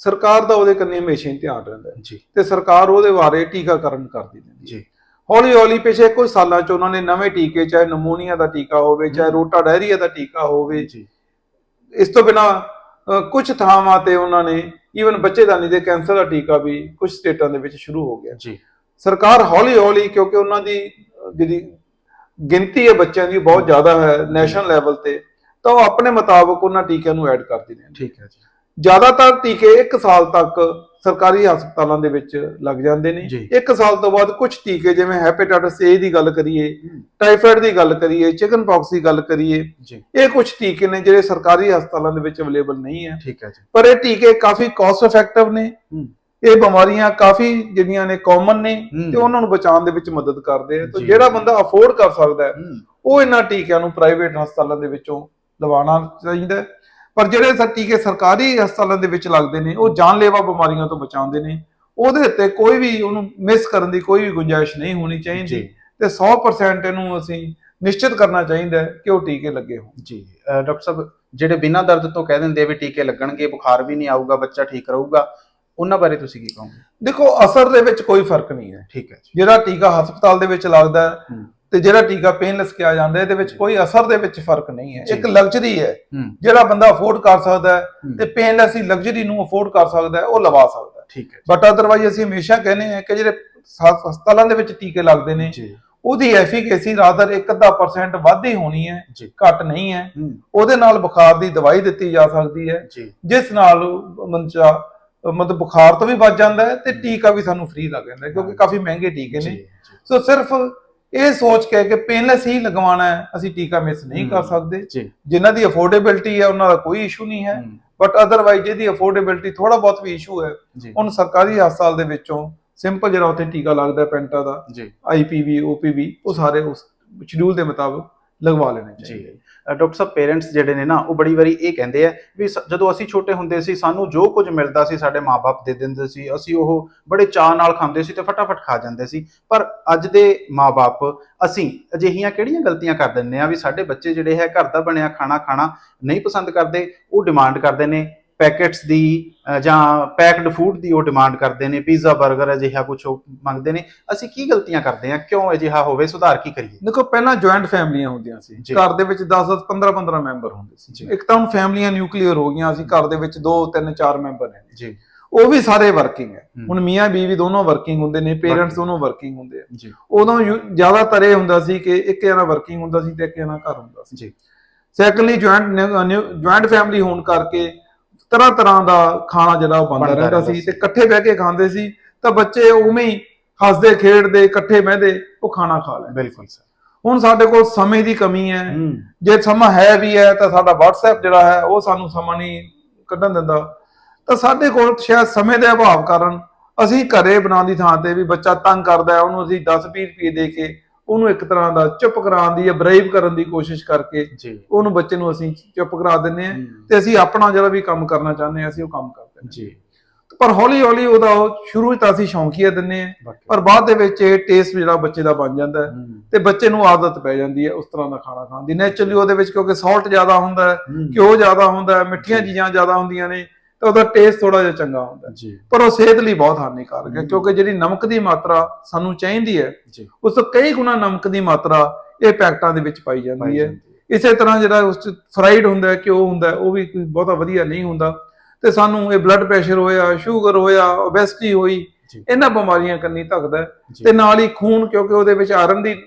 ਸਰਕਾਰ ਦਾ ਉਹਦੇ ਕੰਨੀ ਹਮੇਸ਼ਾ ਹੀ ਧਿਆਨ ਰਹਿੰਦਾ ਹੈ। ਜੀ। ਤੇ ਸਰਕਾਰ ਉਹਦੇ ਬਾਰੇ ਟੀਕਾਕਰਨ ਕਰਦੀ ਰਹਿੰਦੀ ਹੈ। ਜੀ। ਹੌਲੀ ਹੌਲੀ ਪਿਛੇ ਕੁਝ ਸਾਲਾਂ ਚ ਉਹਨਾਂ ਨੇ ਨਵੇਂ ਟੀਕੇ ਚਾਹੇ ਨਮੂਨੀਆ ਦਾ ਟੀਕਾ ਹੋਵੇ ਚਾਹੇ। ਰੋਟਾ ਡਾਇਰੀਆ ਦਾ ਟੀਕਾ ਹੋਵੇ ਜੀ। ਇਸ ਤੋਂ ਬਿਨਾ ਕੁਝ ਥਾਵਾਂ ਤੇ ਉਹਨਾਂ ਨੇ ਈਵਨ ਬੱਚੇਦਾਨੀ ਦੇ ਕੈਂਸਰ ਦਾ ਟੀਕਾ ਵੀ ਕੁਝ ਸਟੇਟਾਂ ਦੇ ਵਿੱਚ ਸ਼ੁਰੂ ਹੋ ਗਿਆ। ਜੀ। ਸਰਕਾਰ ਹੌਲੀ ਹੌਲੀ ਕਿਉਂਕਿ ਉਹਨਾਂ ਦੀ ਜਿਹੜੀ ਗਿਣਤੀ ਹੈ ਬੱਚਿਆਂ ਦੀ ਬਹੁਤ ਜ਼ਿਆਦਾ ਹੈ ਨੈਸ਼ਨਲ ਲੈਵਲ ਤੇ ਤਾਂ ਉਹ ਆਪਣੇ ਮੁਤਾਬਕ ਉਹਨਾਂ ਟੀਕਿਆਂ ਨੂੰ ਐਡ ਕਰਦੀ ਨੇ ਠੀਕ ਹੈ ਜੀ। ਜ਼ਿਆਦਾਤਰ ਟੀਕੇ 1 ਸਾਲ ਤੱਕ ਸਰਕਾਰੀ ਹਸਪਤਾਲਾਂ ਦੇ ਵਿੱਚ ਲੱਗ ਜਾਂਦੇ ਨੇ। 1 ਸਾਲ ਤੋਂ ਬਾਅਦ ਕੁਝ ਟੀਕੇ ਜਿਵੇਂ ਹੈਪੇਟਾਈਟਸ ਏ ਦੀ ਗੱਲ ਕਰੀਏ ਟਾਈਫਾਇਡ ਦੀ ਗੱਲ ਕਰੀਏ ਚਿਕਨ ਪਾਕਸ ਦੀ ਗੱਲ ਕਰੀਏ ਇਹ ਕੁਝ ਟੀਕੇ ਨੇ ਜਿਹੜੇ ਸਰਕਾਰੀ ਹਸਪਤਾਲਾਂ ਦੇ ਵਿੱਚ ਅਵੇਲੇਬਲ ਨਹੀਂ ਹੈ। ਠੀਕ ਹੈ ਜੀ। ਪਰ ਇਹ ਟੀਕੇ ਕਾਫੀ ਕਾਸਟ ਇਫੈਕਟਿਵ ਨੇ। ਇਹ ਬਿਮਾਰੀਆਂ ਕਾਫੀ ਜਿਹੜੀਆਂ ਨੇ ਕਾਮਨ ਨੇ। ਤੇ ਉਹਨਾਂ ਨੂੰ ਬਚਾਉਣ ਦੇ ਵਿੱਚ ਮਦਦ ਕਰਦੇ ਆ। ਤੇ। ਜਿਹੜਾ ਬੰਦਾ ਅਫੋਰਡ ਕਰ ਸਕਦਾ ਹੂੰ ਉਹ ਇਹਨਾਂ ਟੀਕਿਆਂ ਨੂੰ ਪ੍ਰਾਈਵੇਟ ਹਸਪਤਾਲਾਂ ਦੇ ਵਿੱਚੋਂ ਲਵਾਉਣਾ ਚਾਹੀਦਾ ਹੈ। ਪਰ ਜਿਹੜੇ ਸਰ ਟੀਕੇ ਸਰਕਾਰੀ ਹਸਪਤਾਲਾਂ ਦੇ ਵਿੱਚ ਲੱਗਦੇ ਨੇ ਉਹ ਜਾਨਲੇਵਾ ਬਿਮਾਰੀਆਂ ਤੋਂ ਬਚਾਉਂਦੇ ਨੇ। ਉਹਦੇ ਉੱਤੇ ਕੋਈ ਵੀ ਉਹਨੂੰ ਮਿਸ ਕਰਨ ਦੀ ਕੋਈ ਵੀ ਗੁੰਜਾਇਸ਼ ਨਹੀਂ ਹੋਣੀ ਚਾਹੀਦੀ ਤੇ 100% ਇਹਨੂੰ ਅਸੀਂ ਨਿਸ਼ਚਿਤ ਕਰਨਾ ਚਾਹੀਦਾ ਹੈ ਕਿ ਉਹ ਟੀਕੇ ਲੱਗੇ ਹੋਣ। ਜੀ ਡਾਕਟਰ ਸਾਹਿਬ ਜਿਹੜੇ ਬਿਨਾਂ ਦਰਦ ਤੋਂ ਕਹਿ ਦਿੰਦੇ ਵੀ ਟੀਕੇ ਲੱਗਣਗੇ ਬੁਖਾਰ ਵੀ ਨਹੀਂ ਆਊਗਾ ਬੱਚਾ ਠੀਕ ਰਹੂਗਾ ਉਹਨਾਂ ਬਾਰੇ ਤੁਸੀਂ ਕੀ ਕਹੋਗੇ? ਦੇਖੋ ਅਸਰ ਦੇ ਵਿੱਚ ਕੋਈ ਫ਼ਰਕ ਨਹੀਂ ਹੈ। ਠੀਕ ਹੈ ਜਿਹੜਾ ਟੀਕਾ ਹਸਪਤਾਲ ਦੇ ਵਿੱਚ ਲੱਗਦਾ ਤੇ ਜਿਹੜਾ ਟੀਕਾ ਪੇਨਲੈਸ ਕਿਹਾ ਜਾਂਦਾ ਹੈ ਇਹਦੇ ਵਿੱਚ ਕੋਈ ਅਸਰ ਦੇ ਵਿੱਚ ਫ਼ਰਕ ਨਹੀਂ ਹੈ। ਇੱਕ ਲਗਜ਼ਰੀ ਹੈ। ਜਿਹੜਾ ਬੰਦਾ ਅਫੋਰਡ ਕਰ ਸਕਦਾ ਹੈ ਤੇ ਪੇਨਲੈਸ ਹੀ ਲਗਜ਼ਰੀ ਨੂੰ ਅਫੋਰਡ ਕਰ ਸਕਦਾ ਹੈ ਉਹ ਲਵਾ ਸਕਦਾ ਠੀਕ ਹੈ ਬਟ ਅਦਰਵਾਈਜ਼ ਅਸੀਂ ਹਮੇਸ਼ਾ ਕਹਿੰਦੇ ਹਾਂ ਕਿ ਜਿਹੜੇ ਹਸਪਤਾਲਾਂ ਦੇ ਵਿੱਚ ਟੀਕੇ ਲੱਗਦੇ ਨੇ ਉਹਦੀ ਐਫੀਕੇਸੀ ਰਾਦਰ 1-2% ਵੱਧ ਹੀ ਹੋਣੀ ਹੈ ਘੱਟ ਨਹੀਂ ਹੈ। ਉਹਦੇ ਨਾਲ ਬੁਖਾਰ ਦੀ ਦਵਾਈ ਦਿੱਤੀ ਜਾ ਸਕਦੀ ਹੈ। ਜਿਸ ਨਾਲ ਮੰਚਾ ਮਤਲਬ ਬੁਖਾਰ ਤੋਂ ਵੀ ਬਚ ਜਾਂਦਾ ਹੈ ਤੇ ਟੀਕਾ ਵੀ ਸਾਨੂੰ ਫ੍ਰੀ ਲੱਗ ਜਾਂਦਾ ਕਿਉਂਕਿ ਕਾਫੀ ਮਹਿੰਗੇ ਟੀਕੇ ਨੇ। ਸੋ ਸਿਰਫ ਇਹ ਸੋਚ ਕੇ ਕਿ ਪੇਨਲੈਸ ਹੀ ਲਗਵਾਉਣਾ ਹੈ ਅਸੀਂ ਟੀਕਾ ਮਿਸ ਨਹੀਂ ਕਰ। ਸਕਦੇ। ਜਿਨ੍ਹਾਂ ਦੀ ਅਫੋਰਡੇਬਿਲਟੀ ਹੈ ਉਹਨਾਂ ਦਾ ਕੋਈ ਇਸ਼ੂ ਨਹੀਂ ਹੈ। ਬਟ ਅਦਰਵਾਈਜ਼ ਜਿਹਦੀ ਅਫੋਰਡੇਬਿਲਟੀ ਥੋੜਾ ਬਹੁਤ ਵੀ ਇਸ਼ੂ ਹੈ ਉਹਨੂੰ ਸਰਕਾਰੀ ਹਸਪਤਾਲ ਦੇ ਵਿੱਚੋਂ ਸਿੰਪਲ ਜਿਹੜਾ ਉੱਥੇ ਟੀਕਾ ਲੱਗਦਾ ਪੈਂਟਾ ਦਾ ਆਈਪੀਵੀ ਓਪੀਵੀ ਉਹ ਸਾਰੇ ਉਸ ਸ਼ਡਿਊਲ ਦੇ ਮੁਤਾਬਕ ਲਗਵਾ ਲੈਣੇ ਚਾਹੀਦੇ। ਡਾਕਟਰ ਸਾਹਿਬ ਪੇਰੈਂਟਸ ਜਿਹੜੇ ਨੇ ਨਾ, ਉਹ ਬੜੀ ਵਾਰੀ ਇਹ ਕਹਿੰਦੇ ਆ ਵੀ ਸ- ਜਦੋਂ ਅਸੀਂ ਛੋਟੇ ਹੁੰਦੇ ਸੀ, ਸਾਨੂੰ ਜੋ ਕੁਝ ਮਿਲਦਾ ਸੀ, ਸਾਡੇ ਮਾਪੇ ਦੇ ਦਿੰਦੇ ਸੀ, ਅਸੀਂ ਉਹ ਬੜੇ ਚਾਅ ਨਾਲ ਖਾਂਦੇ ਸੀ ਤੇ ਫਟਾਫਟ ਖਾ ਜਾਂਦੇ ਸੀ। ਪਰ ਅੱਜ ਦੇ ਮਾਪੇ ਅਸੀਂ ਅਜਿਹੀਆਂ ਕਿਹੜੀਆਂ ਗਲਤੀਆਂ ਕਰ ਦਿੰਦੇ ਆ ਵੀ ਸਾਡੇ ਬੱਚੇ ਜਿਹੜੇ ਹੈ, ਘਰ ਦਾ ਬਣਿਆ ਖਾਣਾ ਖਾਣਾ ਨਹੀਂ ਪਸੰਦ ਕਰਦੇ, ਉਹ ਡਿਮਾਂਡ ਕਰਦੇ ਨੇ ਪੈਕੇਟਸ ਦੀ ਜਾਂ ਪੈਕਡ ਫੂਡ ਦੀ ਉਹ ਡਿਮਾਂਡ ਕਰਦੇ ਨੇ ਪੀਜ਼ਾ 버ਗਰ ਅਜਿਹਾ ਕੁਝ ਮੰਗਦੇ ਨੇ। ਅਸੀਂ ਕੀ ਗਲਤੀਆਂ ਕਰਦੇ ਆ ਕਿਉਂ ਅਜਿਹਾ ਹੋਵੇ? ਸੁਧਾਰ ਕੀ ਕਰੀਏ? ਦੇਖੋ ਪਹਿਲਾਂ ਜੁਆਇੰਟ ਫੈਮਲੀਆਂ ਹੁੰਦੀਆਂ ਸੀ। ਘਰ ਦੇ ਵਿੱਚ 10 10 15 15 ਮੈਂਬਰ ਹੁੰਦੇ। ਸੀ। ਇੱਕ ਤਾਂ ਹੁਣ ਫੈਮਲੀਆਂ ਨਿਊਕਲੀਅਰ ਹੋ ਗਈਆਂ ਅਸੀਂ ਘਰ ਦੇ ਵਿੱਚ 2 3 4 ਮੈਂਬਰ ਨੇ। ਜੀ। ਉਹ ਵੀ ਸਾਰੇ ਵਰਕਿੰਗ ਹੈ। ਹੁਣ ਮੀਆਂ ਬੀਵੀ ਦੋਨੋਂ ਵਰਕਿੰਗ ਹੁੰਦੇ ਨੇ ਪੇਰੈਂਟਸ। ਦੋਨੋਂ ਵਰਕਿੰਗ ਹੁੰਦੇ ਆ। ਉਦੋਂ ਜ਼ਿਆਦਾਤਰ ਇਹ ਹੁੰਦਾ ਸੀ ਕਿ ਇੱਕ ਜਣਾ ਵਰਕਿੰਗ ਹੁੰਦਾ ਸੀ ਤੇ ਇੱਕ ਜਣਾ ਘਰ ਹੁੰਦਾ ਸੀ। ਜੀ। ਸੈਕੰਡਲੀ ਜੁਆਇੰਟ ਜੁਆਇੰਟ ਫੈਮਿਲੀ ਹੋਣ ਕਰਕੇ ਤਰ੍ਹਾਂ ਤਰ੍ਹਾਂ ਦਾ ਖਾਣਾ ਜਿਹੜਾ ਉਹ ਬਣਦਾ ਰਹਿੰਦਾ ਸੀ। ਤੇ ਇਕੱਠੇ ਬਹਿ ਕੇ ਖਾਂਦੇ ਸੀ ਤਾਂ ਬੱਚੇ ਉਵੇਂ ਹੀ ਹੱਸਦੇ ਖੇਡਦੇ ਇਕੱਠੇ ਬਹਿੰਦੇ ਉਹ ਖਾਣਾ ਖਾ ਲੈਂਦੇ। ਬਿਲਕੁਲ ਸਰ। ਹੁਣ ਸਾਡੇ ਕੋਲ ਸਮੇਂ ਦੀ ਕਮੀ ਹੈ। ਜੇ ਸਮਾਂ ਹੈ ਵੀ ਹੈ ਤਾਂ ਸਾਡਾ WhatsApp ਜਿਹੜਾ ਹੈ ਉਹ ਸਾਨੂੰ ਸਮਾਂ ਨਹੀਂ ਕੱਢਣ ਦਿੰਦਾ। ਤਾਂ ਸਾਡੇ ਕੋਲ ਸ਼ਾਇਦ ਸਮੇਂ ਦੇ ਅਭਾਵ ਕਾਰਨ ਅਸੀਂ ਘਰੇ ਬਣਾਉਣ ਦੀ ਥਾਂ ਤੇ ਵੀ ਬੱਚਾ ਤੰਗ ਕਰਦਾ ਹੈ ਉਹਨੂੰ ਅਸੀਂ 10-20 ਰੁਪਏ ਦੇ ਕੇ ਉਹਨੂੰ ਇੱਕ ਤਰ੍ਹਾਂ ਦਾ ਚੁੱਪ ਕਰਾਉਣ ਦੀ ਜਾਂ ਬਰੇਵ ਕਰਨ ਦੀ ਕੋਸ਼ਿਸ਼ ਕਰਕੇ ਜੀ। ਉਹਨੂੰ ਬੱਚੇ ਨੂੰ ਅਸੀਂ ਚੁੱਪ ਕਰਾ ਹਾਂ ਹੂੰ, ਤੇ ਅਸੀਂ ਆਪਣਾ ਜਿਹੜਾ ਵੀ ਕੰਮ ਕਰਨਾ ਚਾਹੁੰਦੇ ਹਾਂ ਅਸੀਂ ਉਹ ਕੰਮ ਕਰਦੇ ਹਾਂ। ਜੀ। ਪਰ ਹੌਲੀ ਹੌਲੀ ਉਹਦਾ ਉਹ ਸ਼ੁਰੂ ਤਾਂ ਅਸੀਂ ਸ਼ੌਂਕੀਆ ਹਾਂ ਬਾਕੀ ਪਰ ਬਾਅਦ ਦੇ ਵਿੱਚ ਇਹ ਟੇਸਟ ਜਿਹੜਾ ਬੱਚੇ ਦਾ ਬਣ ਜਾਂਦਾ ਤੇ ਬੱਚੇ ਨੂੰ ਆਦਤ ਪੈ ਜਾਂਦੀ ਹੈ ਉਸ ਤਰ੍ਹਾਂ ਦਾ ਖਾਣਾ ਖਾਣ ਦੀ। ਨੇਚਰਲੀ ਉਹਦੇ ਵਿੱਚ ਕਿਉਂਕਿ ਸਾਲਟ ਜ਼ਿਆਦਾ ਹੁੰਦਾ ਹੈ ਘਿਓ ਜ਼ਿਆਦਾ ਹੁੰਦਾ ਹੈ ਮਿੱਠੀਆਂ। ਚੀਜ਼ਾਂ ਜ਼ਿਆਦਾ ਹੁੰਦੀਆਂ ਨੇ ਤਾਂ ਉਹਦਾ ਟੇਸਟ ਥੋੜਾ ਜਿਹਾ ਚੰਗਾ ਹੁੰਦਾ ਜੀ। ਪਰ ਉਹ ਸਿਹਤ ਲਈ ਬਹੁਤ ਹਾਨੀਕਾਰਕ ਹੈ। ਕਿਉਂਕਿ ਜਿਹੜੀ ਨਮਕ ਦੀ ਮਾਤਰਾ ਸਾਨੂੰ ਚਾਹੀਦੀ ਹੈ ਉਸ ਤੋਂ ਕਈ ਗੁਣਾ ਨਮਕ ਦੀ ਮਾਤਰਾ ਇਹ ਪੈਕਟਾਂ ਦੇ ਵਿੱਚ ਪਾਈ ਜਾਂਦੀ ਹੈ। ਇਸੇ ਤਰ੍ਹਾਂ ਜਿਹੜਾ ਉਸ ਚ ਫਰਾਈਡ ਹੁੰਦਾ ਹੈ ਘਿਓ ਹੁੰਦਾ ਹੈ, ਉਹ ਵੀ ਬਹੁਤਾ ਵਧੀਆ ਨਹੀਂ ਹੁੰਦਾ। ਤੇ ਸਾਨੂੰ ਇਹ ਬਲੱਡ ਪ੍ਰੈਸ਼ਰ ਹੋਇਆ ਸ਼ੂਗਰ ਹੋਇਆ ਓਬੈਸਿਟੀ ਹੋਈ। ਇਹਨਾਂ ਬਿਮਾਰੀਆਂ ਕੰਨੀ ਧੱਕਦਾ ਤੇ ਨਾਲ ਹੀ ਖੂਨ ਕਿਉਂਕਿ ਉਹਦੇ ਵਿੱਚ ਆਇਰਨ ਦੀ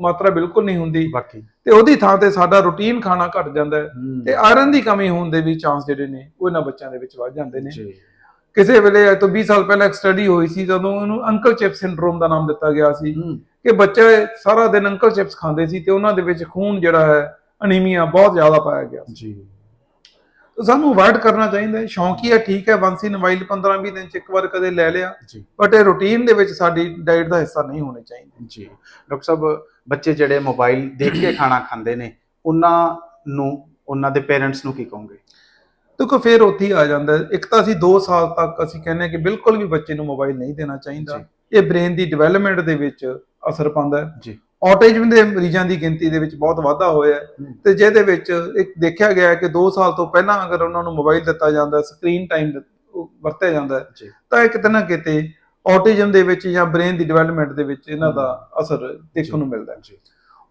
ਮਾਤਰਾ ਬਿਲਕੁਲ ਨਹੀਂ ਹੁੰਦੀ। ਬਾਕੀ। ਤੇ ਉਹਦੀ ਥਾਂ ਤੇ ਸਾਡਾ ਰੂਟੀਨ ਖਾਣਾ ਘਟ ਜਾਂਦਾ ਹੈ। ਤੇ ਆਇਰਨ ਦੀ ਕਮੀ ਹੋਣ ਦੇ ਵੀ ਚਾਂਸ ਜਿਹੜੇ ਨੇ ਉਹ ਇਹਨਾਂ ਬੱਚਿਆਂ ਦੇ ਵਿੱਚ ਵੱਧ ਜਾਂਦੇ ਨੇ। ਕਿਸੇ ਵੇਲੇ ਅੱਜ ਤੋਂ 20 ਸਾਲ ਪਹਿਲਾਂ ਇੱਕ ਸਟੱਡੀ ਹੋਈ ਸੀ ਜਦੋਂ ਉਹਨੂੰ ਅੰਕਲ ਚਿਪ ਸਿੰਡਰੋਮ ਦਾ ਨਾਮ ਦਿੱਤਾ ਗਿਆ ਸੀ। ਕਿ ਬੱਚੇ ਸਾਰਾ ਦਿਨ ਅੰਕਲ ਚਿਪਸ ਖਾਂਦੇ ਸੀ ਤੇ ਉਹਨਾਂ ਦੇ ਵਿੱਚ ਖੂਨ ਜਿਹੜਾ ਹੈ ਅਨੀਮੀਆ ਬਹੁਤ ਜ਼ਿਆਦਾ ਪਾਇਆ ਗਿਆ ਜੀ। ਸਾਨੂੰ ਅਵਾਇਡ ਕਰਨਾ ਚਾਹੀਦਾ ਹੈ। ਸ਼ੌਂਕੀਆ ਠੀਕ ਹੈ ਵਾਂਸੀ ਨਵਾਈਲ 15 20 ਦਿਨ ਚ ਇੱਕ ਵਾਰ ਕਦੇ ਲੈ ਲਿਆ। ਬਟ ਇਹ ਰੂਟੀਨ ਦੇ ਵਿੱਚ ਸਾਡੀ ਡਾਈਟ ਦਾ ਹਿੱਸਾ ਨਹੀਂ ਹੋਣੇ ਚਾਹੀਦੇ। ਜੀ। ਡਾਕਟਰ ਸਾਹਿਬ ਬੱਚੇ ਜਿਹੜੇ ਮੋਬਾਈਲ ਦੇਖ ਕੇ ਖਾਣਾ ਖਾਂਦੇ ਨੇ ਉਹਨਾਂ ਨੂੰ ਉਹਨਾਂ ਦੇ ਪੇਰੈਂਟਸ ਨੂੰ ਕੀ ਕਹੋਗੇ? ਦੇਖੋ ਫਿਰ ਉੱਥੇ ਆ ਜਾਂਦਾ। ਇੱਕ ਤਾਂ ਅਸੀਂ 2 ਸਾਲ ਤੱਕ ਅਸੀਂ ਕਹਿੰਦੇ ਕਿ ਬਿਲਕੁਲ ਵੀ ਬੱਚੇ ਨੂੰ ਮੋਬਾਈਲ ਨਹੀਂ ਦੇਣਾ ਚਾਹੀਦਾ। ਇਹ ਬ੍ਰੇਨ ਦੀ ਡਿਵੈਲਪਮੈਂਟ ਦੇ ਵਿੱਚ ਅਸਰ ਪਾਉਂਦਾ ਹੈ। ਜੀ। ਆਟਿਜ਼ਮ ਦੇ ਮਰੀਜ਼ਾਂ ਦੀ ਗਿਣਤੀ ਦੇ ਵਿੱਚ ਬਹੁਤ ਵਾਧਾ ਹੋਇਆ ਤੇ ਜਿਹਦੇ ਵਿੱਚ ਇੱਕ ਦੇਖਿਆ ਗਿਆ ਹੈ ਕਿ 2 ਸਾਲ ਤੋਂ ਪਹਿਲਾਂ ਅਗਰ ਉਹਨਾਂ ਨੂੰ ਮੋਬਾਈਲ ਦਿੱਤਾ ਜਾਂਦਾ ਸਕਰੀਨ ਟਾਈਮ ਵਰਤਿਆ ਜਾਂਦਾ ਤਾਂ ਇਹ ਕਿਤੇ ਨਾ ਕਿਤੇ ਆਟਿਜ਼ਮ ਦੇ ਵਿੱਚ ਜਾਂ ਬ੍ਰੇਨ ਦੀ ਡਿਵੈਲਪਮੈਂਟ ਦੇ ਵਿੱਚ ਇਹਨਾਂ ਦਾ ਅਸਰ ਦੇਖਣ ਨੂੰ ਮਿਲਦਾ ਹੈ।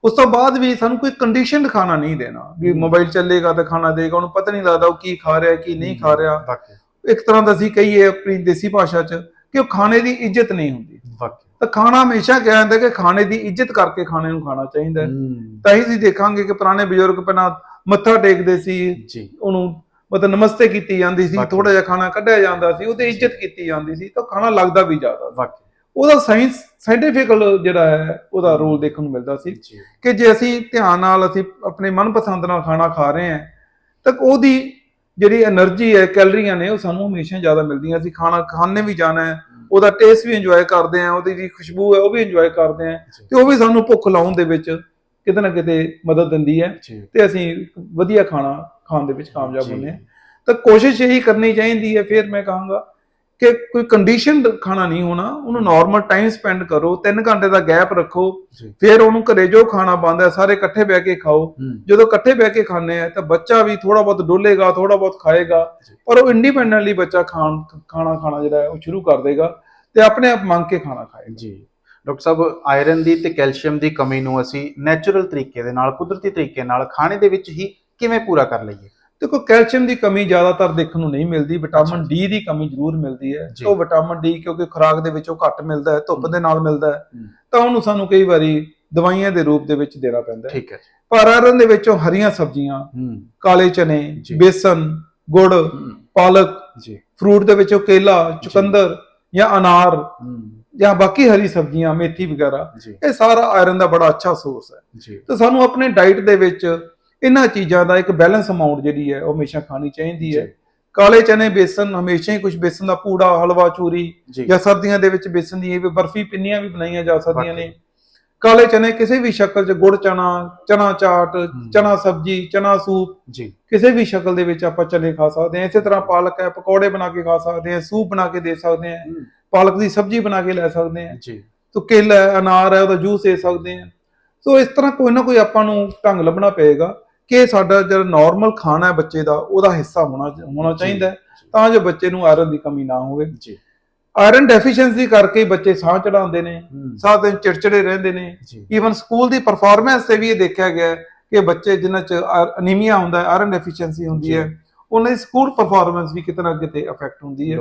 ਉਸ ਤੋਂ ਬਾਅਦ ਵੀ ਸਾਨੂੰ ਕੋਈ ਕੰਡੀਸ਼ਨਡ ਖਾਣਾ ਨਹੀਂ ਦੇਣਾ ਵੀ। ਮੋਬਾਈਲ ਚੱਲੇਗਾ ਤਾਂ ਖਾਣਾ ਦੇਗਾ ਉਹਨੂੰ ਪਤਾ ਨਹੀਂ ਲੱਗਦਾ ਉਹ ਕੀ ਖਾ ਰਿਹਾ ਕੀ ਨਹੀਂ ਖਾ ਰਿਹਾ। ਇੱਕ ਤਰ੍ਹਾਂ ਦਾ ਅਸੀਂ ਕਹੀਏ ਆਪਣੀ ਦੇਸੀ ਭਾਸ਼ਾ 'ਚ ਕਿ ਉਹ ਖਾਣੇ ਦੀ ਇੱਜ਼ਤ ਨਹੀਂ ਹੁੰਦੀ। ਤਾਂ ਖਾਣਾ ਹਮੇਸ਼ਾ ਕਿਹਾ ਜਾਂਦਾ ਕਿ ਖਾਣੇ ਦੀ ਇੱਜ਼ਤ ਕਰਕੇ ਖਾਣੇ ਨੂੰ ਖਾਣਾ ਚਾਹੀਦਾ ਤਾਂ ਹੀ ਅਸੀਂ ਦੇਖਾਂਗੇ ਕਿ ਪੁਰਾਣੇ ਬਜ਼ੁਰਗ ਪਹਿਲਾਂ ਮੱਥਾ ਟੇਕਦੇ ਸੀ ਉਹਨੂੰ ਮਤਲਬ ਨਮਸਤੇ ਕੀਤੀ ਜਾਂਦੀ ਸੀ ਥੋੜਾ ਜਿਹਾ ਖਾਣਾ ਕੱਢਿਆ ਜਾਂਦਾ ਸੀ ਉਹਦੀ ਇੱਜ਼ਤ ਕੀਤੀ ਜਾਂਦੀ ਸੀ ਤਾਂ ਖਾਣਾ ਲੱਗਦਾ ਵੀ ਜ਼ਿਆਦਾ ਵਾਕਈ ਉਹਦਾ ਸਾਇੰਸ ਸਾਇੰਟੀਫਿਕਲ ਜਿਹੜਾ ਹੈ ਉਹਦਾ ਰੋਲ ਦੇਖਣ ਨੂੰ ਮਿਲਦਾ ਸੀ ਕਿ ਜੇ ਅਸੀਂ ਧਿਆਨ ਨਾਲ ਅਸੀਂ ਆਪਣੇ ਮਨਪਸੰਦ ਨਾਲ ਖਾਣਾ ਖਾ ਰਹੇ ਹਾਂ ਤਾਂ ਉਹਦੀ ਜਿਹੜੀ એનર્ਜੀ ਹੈ ਕੈਲਰੀਆਂ ਨੇ ਉਹ ਸਾਨੂੰ ਹਮੇਸ਼ਾ ਜ਼ਿਆਦਾ ਮਿਲਦੀਆਂ ਅਸੀਂ ਖਾਣਾ ਖਾਣੇ ਵੀ ਜਾਣਾ ਹੈ ਉਹਦਾ ਟੇਸਟ ਵੀ ਇੰਜੋਏ ਕਰਦੇ ਆ ਉਹਦੀ ਜਿਹੜੀ ਖੁਸ਼ਬੂ ਹੈ ਉਹ ਵੀ ਇੰਜੋਏ ਕਰਦੇ ਆ ਤੇ ਉਹ ਵੀ ਸਾਨੂੰ ਭੁੱਖ ਲਾਉਣ ਦੇ ਵਿੱਚ ਕਿਤੇ ਨਾ ਕਿਤੇ ਮਦਦ ਦਿੰਦੀ ਹੈ ਤੇ ਅਸੀਂ ਵਧੀਆ ਖਾਣਾ ਖਾਣ ਦੇ ਵਿੱਚ ਕਾਮਯਾਬ ਹੁੰਦੇ ਹਾਂ ਤਾਂ ਕੋਸ਼ਿਸ਼ ਇਹੀ ਕਰਨੀ ਚਾਹੀਦੀ ਹੈ ਫਿਰ ਮੈਂ ਕਹਾਂਗਾ ਕਿ ਕੋਈ ਕੰਡੀਸ਼ਨਡ ਖਾਣਾ ਨਹੀਂ ਹੋਣਾ ਉਹਨੂੰ ਨਾਰਮਲ ਟਾਈਮ ਸਪੈਂਡ ਕਰੋ 3 ਘੰਟੇ ਦਾ ਗੈਪ ਰੱਖੋ ਫਿਰ ਉਹਨੂੰ ਘਰੇ ਜੋ ਖਾਣਾ ਬਣਦਾ ਹੈ, ਸਾਰੇ ਇਕੱਠੇ ਬਹਿ ਕੇ ਖਾਓ। ਜਦੋਂ ਇਕੱਠੇ ਬਹਿ ਕੇ ਖਾਂਦੇ ਆ ਤਾਂ ਬੱਚਾ ਵੀ ਥੋੜਾ ਬਹੁਤ ਡੋਲੇਗਾ ਥੋੜਾ ਬਹੁਤ ਖਾਏਗਾ। ਪਰ ਉਹ ਇੰਡੀਪੈਂਡੈਂਟਲੀ ਬੱਚਾ ਖਾਣ ਖਾਣਾ ਖਾਣਾ ਜਿਹੜਾ ਉਹ ਸ਼ੁਰੂ ਕਰ ਦੇਗਾ ਤੇ ਆਪਣੇ ਆਪ ਮੰਗ ਕੇ ਖਾਣਾ ਖਾਏਗਾ। ਜੀ। ਡਾਕਟਰ ਸਾਹਿਬ ਆਇਰਨ ਦੀ ਤੇ ਕੈਲਸ਼ੀਅਮ ਦੀ ਕਮੀ ਨੂੰ ਅਸੀਂ ਨੈਚੁਰਲ ਤਰੀਕੇ ਦੇ ਨਾਲ ਕੁਦਰਤੀ ਤਰੀਕੇ ਨਾਲ ਖਾਣੇ ਦੇ ਵਿੱਚ ਹੀ ਕਿਵੇਂ ਪੂਰਾ ਕਰ ਲਈਏ? ਦੇਖੋ ਕੈਲਸ਼ੀਅਮ ਦੀ ਕਮੀ ਜ਼ਿਆਦਾਤਰ ਦੇਖਣ ਨੂੰ ਨਹੀਂ ਮਿਲਦੀ ਵਿਟਾਮਿਨ ਡੀ ਦੀ ਕਮੀ ਜ਼ਰੂਰ ਮਿਲਦੀ ਹੈ। ਉਹ ਵਿਟਾਮਿਨ ਡੀ ਕਿਉਂਕਿ ਖੁਰਾਕ ਦੇ ਵਿੱਚੋਂ ਘੱਟ ਮਿਲਦਾ ਹੈ ਧੁੱਪ। ਦੇ ਨਾਲ ਮਿਲਦਾ ਹੈ। ਤਾਂ ਉਹਨੂੰ ਸਾਨੂੰ ਕਈ ਵਾਰੀ ਦਵਾਈਆਂ ਦੇ ਰੂਪ ਦੇ ਵਿੱਚ ਦੇਣਾ ਪੈਂਦਾ ਹੈ। ਠੀਕ ਹੈ ਜੀ। ਪਰ ਆਇਰਨ ਦੇ ਵਿੱਚੋਂ ਹਰੀਆਂ ਸਬਜ਼ੀਆਂ ਕਾਲੇ ਚਨੇ। ਬੇਸਨ ਗੁੜ ਪਾਲਕ ਜੀ। ਫਰੂਟ ਦੇ ਵਿੱਚੋਂ ਕੇਲਾ ਚੁਕੰਦਰ ਜਾਂ ਅਨਾਰ ਜਾਂ ਬਾਕੀ ਹਰੀ ਸਬਜ਼ੀਆਂ ਮੇਥੀ ਵਗੈਰਾ ਇਹ ਸਾਰਾ ਆਇਰਨ ਦਾ ਬੜਾ ਅੱਛਾ ਸੋਰਸ ਹੈ। ਤੇ ਸਾਨੂੰ ਆਪਣੇ ਡਾਈਟ ਦੇ ਵਿੱਚ ਇਹਨਾਂ ਚੀਜ਼ਾਂ ਦਾ ਇੱਕ ਬੈਲੈਂਸ ਅਮਾਉਂਟ ਜਿਹੜੀ ਹੈ ਉਹ ਹਮੇਸ਼ਾ ਖਾਣੀ ਚਾਹੀਦੀ ਹੈ। ਕਾਲੇ ਚਨੇ ਬੇਸਨ ਹਮੇਸ਼ਾ ਹੀ ਕੁਝ ਬੇਸਨ ਦਾ ਪੂੜਾ ਹਲਵਾ ਚੂਰੀ ਜੀ। ਸਰਦੀਆਂ ਦੇ ਵਿੱਚ ਬੇਸਨ ਦੀ ਇਹ ਬਰਫੀ ਪਿੰਨੀਆਂ ਵੀ ਬਣਾਈਆਂ ਜਾ ਸਕਦੀਆਂ। ਨੇ। ਕਾਲੇ ਚਨੇ ਕਿਸੇ ਵੀ ਸ਼ਕਲ 'ਚ ਗੁੜ ਚਨਾ ਚਨਾ ਚਾਟ ਚਨਾ ਸਬਜੀ ਚਨਾ ਸੂਪ ਜੀ। ਕਿਸੇ ਵੀ ਸ਼ਕਲ ਦੇ ਵਿੱਚ ਆਪਾਂ ਚਨੇ ਖਾ ਸਕਦੇ ਹਾਂ। ਇਸੇ ਤਰ੍ਹਾਂ ਪਾਲਕ ਹੈ ਪਕੌੜੇ ਬਣਾ ਕੇ ਖਾ ਸਕਦੇ ਹਾਂ ਸੂਪ ਬਣਾ ਕੇ ਦੇ ਸਕਦੇ ਹਾਂ ਪਾਲਕ ਦੀ ਸਬਜੀ ਬਣਾ ਕੇ ਲੈ ਸਕਦੇ ਹਾਂ। ਜੀ। ਤੋ ਕੇਲਾ ਅਨਾਰ ਹੈ ਉਹਦਾ ਜੂਸ ਦੇ ਸਕਦੇ ਹਾਂ। ਸੋ ਇਸ ਤਰ੍ਹਾਂ ਕੋਈ ਨਾ ਕੋਈ ਆਪਾਂ ਨੂੰ ਢੰਗ ਲੱਭਣਾ ਪਏਗਾ। ਕਿ ਸਾਡਾ ਜਿਹੜਾ ਨਾਰਮਲ ਖਾਣਾ ਹੈ ਬੱਚੇ ਦਾ ਉਹਦਾ ਹਿੱਸਾ ਹੋਣਾ ਹੋਣਾ ਚਾਹੀਦਾ ਹੈ। ਤਾਂ ਜੋ ਬੱਚੇ ਨੂੰ ਆਇਰਨ ਦੀ ਕਮੀ ਨਾ ਹੋਵੇ। ਜੀ। ਆਇਰਨ ਡੈਫੀਸ਼ੀਐਂਸੀ ਕਰਕੇ ਬੱਚੇ ਸਾਹ ਚੜਾਉਂਦੇ ਨੇ ਹੂੰ, ਸਾਰਾ ਦਿਨ ਚਿੜਚਿੜੇ ਰਹਿੰਦੇ ਨੇ। ਈਵਨ ਸਕੂਲ ਦੀ ਪਰਫਾਰਮੈਂਸ ਤੇ ਵੀ ਇਹ ਦੇਖਿਆ ਗਿਆ ਹੈ ਕਿ ਬੱਚੇ ਜਿਨ੍ਹਾਂ ਚ ਅਨੀਮੀਆ ਹੁੰਦਾ ਹੈ ਆਇਰਨ ਡੈਫੀਸ਼ੀਐਂਸੀ ਹੁੰਦੀ। ਹੈ ਉਹਨਾਂ ਦੀ ਸਕੂਲ ਪਰਫਾਰਮੈਂਸ ਵੀ ਕਿਤੇ ਨਾ ਕਿਤੇ ਅਫੈਕਟ ਹੁੰਦੀ ਹੈ।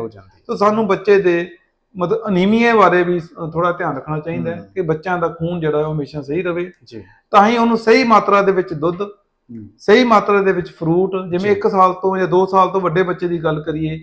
ਤਾਂ ਸਾਨੂੰ ਬੱਚੇ ਦੇ ਮਤਲਬ ਅਨੀਮੀਆ ਬਾਰੇ ਵੀ ਥੋੜਾ ਧਿਆਨ ਰੱਖਣਾ ਚਾਹੀਦਾ ਹੈ। ਕਿ ਬੱਚਿਆਂ ਦਾ ਖੂਨ ਜਿਹੜਾ ਹੈ ਉਹ ਹਮੇਸ਼ਾ ਸਹੀ ਰਵੇ ਜੀ। ਤਾਂ ਹੀ ਉਹਨੂੰ ਸਹੀ ਮਾਤਰਾ ਦੇ ਵਿੱਚ ਦੁੱਧ ਸਹੀ ਮਾਤਰਾ ਦੇ ਵਿੱਚ ਫਰੂਟ। ਜਿਵੇਂ 1 ਸਾਲ ਤੋਂ ਜਾਂ 2 ਸਾਲ ਤੋਂ ਵੱਡੇ ਬੱਚੇ ਦੀ ਗੱਲ ਕਰੀਏ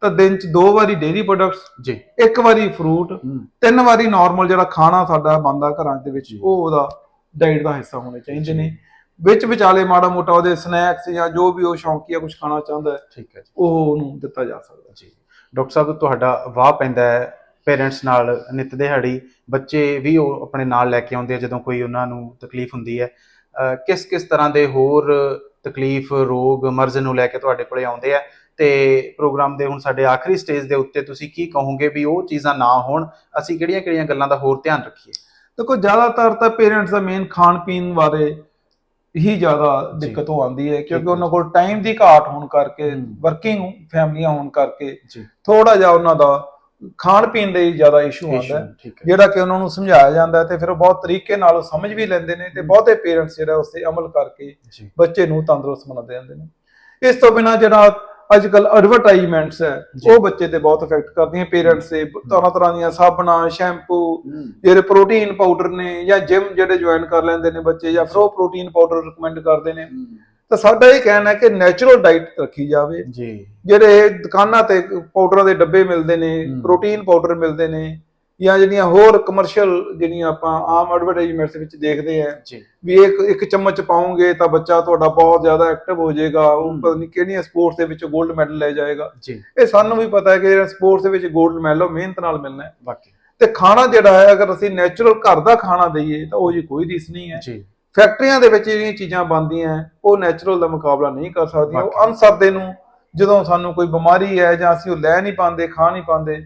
ਤਾਂ ਦਿਨ ਚ ਦੋ ਵਾਰੀ ਡੇਰੀ ਪ੍ਰੋਡਕਟਸ ਜੀ। ਇੱਕ ਵਾਰੀ ਫਰੂਟ ਤਿੰਨ ਵਾਰੀ ਨਾਰਮਲ ਜਿਹੜਾ ਖਾਣਾ ਸਾਡਾ ਬਣਦਾ ਘਰਾਂ ਦੇ ਵਿੱਚ। ਉਹ ਉਹਦਾ ਡਾਈਟ ਦਾ ਹਿੱਸਾ ਹੋਣੇ ਚਾਹੀਦੇ। ਨੇ। ਵਿੱਚ ਵਿਚਾਲੇ ਮਾੜਾ ਮੋਟਾ ਉਹਦੇ ਸਨੈਕਸ ਜਾਂ ਜੋ ਵੀ ਉਹ ਸ਼ੌਂਕੀਆ ਕੁਝ ਖਾਣਾ ਚਾਹੁੰਦਾ ਹੈ ਠੀਕ ਹੈ ਜੀ। ਉਹ ਉਹਨੂੰ ਦਿੱਤਾ ਜਾ ਸਕਦਾ ਜੀ। ਡਾਕਟਰ ਸਾਹਿਬ ਤੁਹਾਡਾ ਵਾਹ ਪੈਂਦਾ ਹੈ ਪੇਰੈਂਟਸ ਨਾਲ ਨਿਤ ਦਿਹਾੜੀ ਬੱਚੇ ਵੀ ਉਹ ਆਪਣੇ ਨਾਲ ਲੈ ਕੇ ਆਉਂਦੇ ਆ ਜਦੋਂ ਕੋਈ ਉਹਨਾਂ ਨੂੰ ਤਕਲੀਫ ਹੁੰਦੀ ਹੈ। ਕਿਸ ਕਿਸ ਤਰ੍ਹਾਂ ਦੇ ਹੋਰ ਤਕਲੀਫ ਰੋਗ ਮਰਜ਼ ਨੂੰ ਲੈ ਕੇ ਤੁਹਾਡੇ ਕੋਲੇ ਆਉਂਦੇ ਆ? ਤੇ ਪ੍ਰੋਗਰਾਮ ਦੇ ਹੁਣ ਸਾਡੇ ਆਖਰੀ ਸਟੇਜ ਦੇ ਉੱਤੇ ਤੁਸੀਂ ਕੀ ਕਹੋਗੇ ਵੀ ਉਹ ਚੀਜ਼ਾਂ ਨਾ ਹੋਣ? ਅਸੀਂ ਕਿਹੜੀਆਂ ਕਿਹੜੀਆਂ ਗੱਲਾਂ ਦਾ ਹੋਰ ਧਿਆਨ ਰੱਖੀਏ? ਦੇਖੋ ਜ਼ਿਆਦਾਤਰ ਤਾਂ ਪੇਰੈਂਟਸ ਦਾ ਮੇਨ ਖਾਣ ਪੀਣ ਬਾਰੇ ਹੀ ਜ਼ਿਆਦਾ। ਦਿੱਕਤ ਹੋ ਆਉਂਦੀ ਹੈ ਕਿਉਂਕਿ ਉਹਨਾਂ ਕੋਲ ਟਾਈਮ ਦੀ ਘਾਟ ਹੋਣ ਕਰਕੇ। ਵਰਕਿੰਗ ਫੈਮਲੀਆਂ ਹੋਣ ਕਰਕੇ ਥੋੜਾ ਜਿਹਾ ਉਹਨਾਂ ਦਾ ਖਾਣ ਪੀਣ ਦੇ ਜ਼ਿਆਦਾ ਇਸ਼ੂ ਆਉਂਦਾ ਜਿਹੜਾ ਕਿ ਉਹਨਾਂ ਨੂੰ ਸਮਝਾਇਆ ਜਾਂਦਾ ਤੇ ਫਿਰ ਉਹ ਬਹੁਤ ਤਰੀਕੇ ਨਾਲ ਉਹ ਸਮਝ ਵੀ ਲੈਂਦੇ ਨੇ ਤੇ ਬਹੁਤੇ ਪੇਰੈਂਟਸ ਜਿਹੜਾ ਉਸ ਤੇ ਅਮਲ ਕਰਕੇ ਬੱਚੇ ਨੂੰ ਤੰਦਰੁਸਤ ਬਣਾਉਂਦੇ ਜਾਂਦੇ ਨੇ। ਇਸ ਤੋਂ ਬਿਨਾ ਜਿਹੜਾ ਅੱਜ ਕੱਲ ਐਡਵਰਟਾਈਜ਼ਮੈਂਟਸ ਹੈ। ਉਹ ਬੱਚੇ ਤੇ ਬਹੁਤ ਇਫੈਕਟ ਕਰਦੀਆਂ। ਪੇਰੈਂਟਸ ਦੇ ਤਰ੍ਹਾਂ ਤਰ੍ਹਾਂ ਦੀਆਂ ਸਾਬਣਾਂ ਸ਼ੈਂਪੂ ਜਿਹੜੇ ਪ੍ਰੋਟੀਨ ਪਾਊਡਰ ਨੇ ਜਾਂ ਜਿਮ ਜਿਹੜੇ ਜੁਆਇਨ ਕਰ ਲੈਂਦੇ ਨੇ ਬੱਚੇ ਜਾਂ ਫਿਰ ਉਹ ਪ੍ਰੋਟੀਨ ਪਾਊਡਰ ਰეკਮੈਂਡ ਕਰਦੇ ਨੇ। ਤਾਂ ਸਾਡਾ ਇਹ ਕਹਿਣਾ ਹੈ ਕਿ ਨੈਚੁਰਲ ਡਾਈਟ ਰੱਖੀ ਜਾਵੇ। ਜੀ। ਜਿਹੜੇ ਦੁਕਾਨਾਂ ਤੇ ਪਾਊਡਰਾਂ ਦੇ ਡੱਬੇ ਮਿਲਦੇ ਨੇ। ਪ੍ਰੋਟੀਨ ਪਾਊਡਰ ਮਿਲਦੇ ਨੇ ਜਾਂ ਜਿਹੜੀਆਂ ਹੋਰ ਕਮਰਸ਼ੀਅਲ ਜਿਹੜੀਆਂ ਆਪਾਂ ਆਮ ਐਡਵਰਟਾਈਜ਼ਮੈਂਟਸ ਵਿੱਚ ਦੇਖਦੇ ਆ ਜੀ। ਵੀ ਇੱਕ ਇੱਕ ਚਮਚ ਪਾਉਂਗੇ ਤਾਂ ਬੱਚਾ ਤੁਹਾਡਾ ਬਹੁਤ ਜ਼ਿਆਦਾ ਐਕਟਿਵ ਹੋ ਜਾਏਗਾ ਉਹ। ਪਤਾ ਨਹੀਂ ਕਿਹੜੀਆਂ ਸਪੋਰਟਸ ਦੇ ਵਿੱਚ 골ਡ ਮੈਡਲ ਲੈ ਜਾਏਗਾ। ਜੀ। ਇਹ ਸਾਨੂੰ ਵੀ ਪਤਾ ਹੈ ਕਿ ਜਿਹੜਾ ਸਪੋਰਟਸ ਦੇ ਵਿੱਚ 골ਡ ਮੈਡਲ ਉਹ ਮਿਹਨਤ ਨਾਲ ਮਿਲਣਾ ਹੈ। ਬਾਕੀ ਤੇ ਖਾਣਾ ਜਿਹੜਾ ਹੈ ਅਗਰ ਅਸੀਂ ਨੈਚੁਰਲ ਘਰ ਦਾ ਖਾਣਾ ਦਈਏ ਤਾਂ ਉਹ ਜੀ ਕੋਈ ਰੀਸ ਨਹੀਂ ਹੈ। ਜੀ। ਫੈਕਟਰੀਆਂ ਦੇ ਵਿੱਚ ਜਿਹੜੀਆਂ ਚੀਜ਼ਾਂ ਬਣਦੀਆਂ ਉਹ ਨੈਚੁਰਲ ਦਾ ਮੁਕਾਬਲਾ ਨਹੀਂ ਕਰ ਸਕਦੀਆਂ ਉਹ। ਅਨਸਰਦੇ ਨੂੰ ਜਦੋਂ ਸਾਨੂੰ ਕੋਈ ਬਿਮਾਰੀ ਹੈ ਜਾਂ ਅਸੀਂ ਉਹ ਲੈ ਨਹੀਂ ਪਾਉਂਦੇ ਖਾ ਨਹੀਂ ਪਾਉਂਦੇ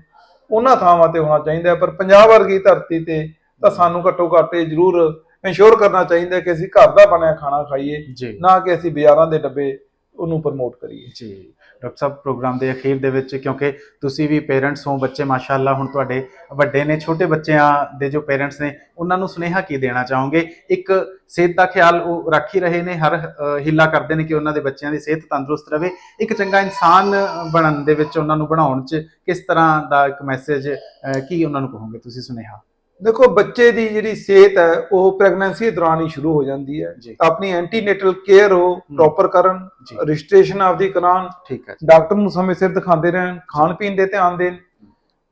ਉਹਨਾਂ ਥਾਵਾਂ ਤੇ ਹੋਣਾ ਚਾਹੀਦਾ। ਪਰ ਪੰਜਾਬ ਵਰਗੀ ਧਰਤੀ ਤੇ ਤਾਂ ਸਾਨੂੰ ਘੱਟੋ ਘੱਟ ਇਹ ਜ਼ਰੂਰ ਇੰਸ਼ੋਰ ਕਰਨਾ ਚਾਹੀਦਾ ਕਿ ਅਸੀਂ ਘਰ ਦਾ ਬਣਿਆ ਖਾਣਾ ਖਾਈਏ ਨਾ ਕਿ ਅਸੀਂ ਬਾਜ਼ਾਰਾਂ ਦੇ ਡੱਬੇ ਉਹਨੂੰ ਪ੍ਰਮੋਟ ਕਰੀਏ ਜੀ ਡਾਕਟਰ ਸਾਹਿਬ ਪ੍ਰੋਗਰਾਮ ਦੇ ਅਖੀਰ ਦੇ ਵਿੱਚ ਕਿਉਂਕਿ ਤੁਸੀਂ ਵੀ ਪੇਰੈਂਟਸ ਹੋ ਬੱਚੇ ਮਾਸ਼ਾਅੱਲਾ ਹੁਣ ਤੁਹਾਡੇ ਵੱਡੇ ਨੇ ਛੋਟੇ ਬੱਚਿਆਂ ਦੇ ਜੋ ਪੇਰੈਂਟਸ ਨੇ ਉਹਨਾਂ ਨੂੰ ਸੁਨੇਹਾ ਕੀ ਦੇਣਾ ਚਾਹੋਗੇ? ਇੱਕ ਸਿਹਤ ਦਾ ਖਿਆਲ ਉਹ ਰੱਖ ਹੀ ਰਹੇ ਨੇ ਹਰ ਅ, ਹਿੱਲਾ ਕਰਦੇ ਨੇ ਕਿ ਉਹਨਾਂ ਦੇ ਬੱਚਿਆਂ ਦੀ ਸਿਹਤ ਤੰਦਰੁਸਤ ਰਹੇ ਇੱਕ ਚੰਗਾ ਇਨਸਾਨ ਬਣਨ ਦੇ ਵਿੱਚ ਉਹਨਾਂ ਨੂੰ ਬਣਾਉਣ 'ਚ ਕਿਸ ਤਰ੍ਹਾਂ ਦਾ ਇੱਕ ਮੈਸੇਜ ਕੀ ਉਹਨਾਂ ਨੂੰ ਕਹੋਗੇ? ਤੁਸੀਂ ਸੁਨੇਹਾ। ਦੇਖੋ ਬੱਚੇ ਦੀ ਜਿਹੜੀ ਸਿਹਤ ਹੈ ਉਹ ਪ੍ਰੈਗਨੈਂਸੀ ਦੌਰਾਨ ਹੀ ਸ਼ੁਰੂ ਹੋ ਜਾਂਦੀ ਹੈ। ਜੀ। ਆਪਣੀ ਐਂਟੀਨੇਟਲ ਕੇਅਰ ਉਹ ਪ੍ਰੋਪਰ ਕਰਨ ਜੀ। ਰਜਿਸਟ੍ਰੇਸ਼ਨ ਆਪਦੀ ਕਰਾਉਣ ਠੀਕ ਹੈ ਜੀ। ਡਾਕਟਰ ਨੂੰ ਸਮੇਂ ਸਿਰ ਦਿਖਾਉਂਦੇ ਰਹਿਣ ਖਾਣ ਪੀਣ ਦੇ ਧਿਆਨ ਦੇਣ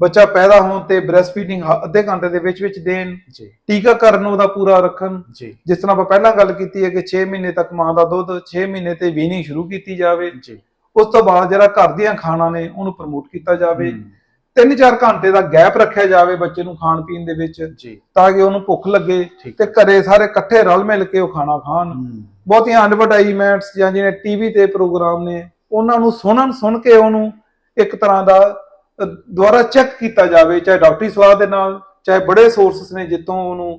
ਬੱਚਾ ਪੈਦਾ ਹੋਣ ਤੇ ਬ੍ਰੈਸਟ ਫੀਡਿੰਗ ਅੱਧੇ ਘੰਟੇ ਦੇ ਵਿੱਚ ਵਿੱਚ ਦੇਣ ਜੀ। ਟੀਕਾਕਰਨ ਉਹਦਾ ਪੂਰਾ ਰੱਖਣ। ਜੀ। ਜਿਸ ਤਰ੍ਹਾਂ ਆਪਾਂ ਪਹਿਲਾਂ ਗੱਲ ਕੀਤੀ ਹੈ ਕਿ 6 ਮਹੀਨੇ ਤੱਕ ਮਾਂ ਦਾ ਦੁੱਧ 6 ਮਹੀਨੇ ਤੇ ਵੀਨਿੰਗ ਸ਼ੁਰੂ ਕੀਤੀ ਜਾਵੇ। ਜੀ। ਉਸ ਤੋਂ ਬਾਅਦ ਜਿਹੜਾ ਘਰ ਦੀਆਂ ਖਾਣਾ ਨੇ ਉਹਨੂੰ ਪ੍ਰਮੋਟ ਕੀਤਾ ਜਾਵੇ। ਹਮ, 3-4 ਘੰਟੇ ਦਾ ਗੈਪ ਰੱਖਿਆ ਜਾਵੇ ਬੱਚੇ ਨੂੰ ਖਾਣ ਪੀਣ ਦੇ ਵਿੱਚ ਜੀ। ਤਾਂ ਕਿ ਉਹਨੂੰ ਭੁੱਖ ਲੱਗੇ ਤੇ ਘਰੇ ਸਾਰੇ ਇਕੱਠੇ ਰਲ ਮਿਲ ਕੇ ਉਹ ਖਾਣਾ ਖਾਣ। ਬਹੁਤੀਆਂ ਐਡਵਰਟਾਈਜ਼ਮੈਂਟਸ ਜਾਂ ਜਿਹੜੇ ਟੀਵੀ ਤੇ ਪ੍ਰੋਗਰਾਮ ਨੇ ਉਹਨਾਂ ਨੂੰ ਸੁਣਨ ਸੁਣ ਕੇ ਉਹਨੂੰ ਇੱਕ ਤਰ੍ਹਾਂ ਦਾ ਅ, ਦੁਬਾਰਾ ਚੈੱਕ ਕੀਤਾ ਜਾਵੇ ਚਾਹੇ ਡਾਕਟਰੀ ਸਲਾਹ ਦੇ ਨਾਲ ਚਾਹੇ ਬੜੇ ਸੋਰਸਸ ਨੇ ਜਿੱਥੋਂ ਉਹਨੂੰ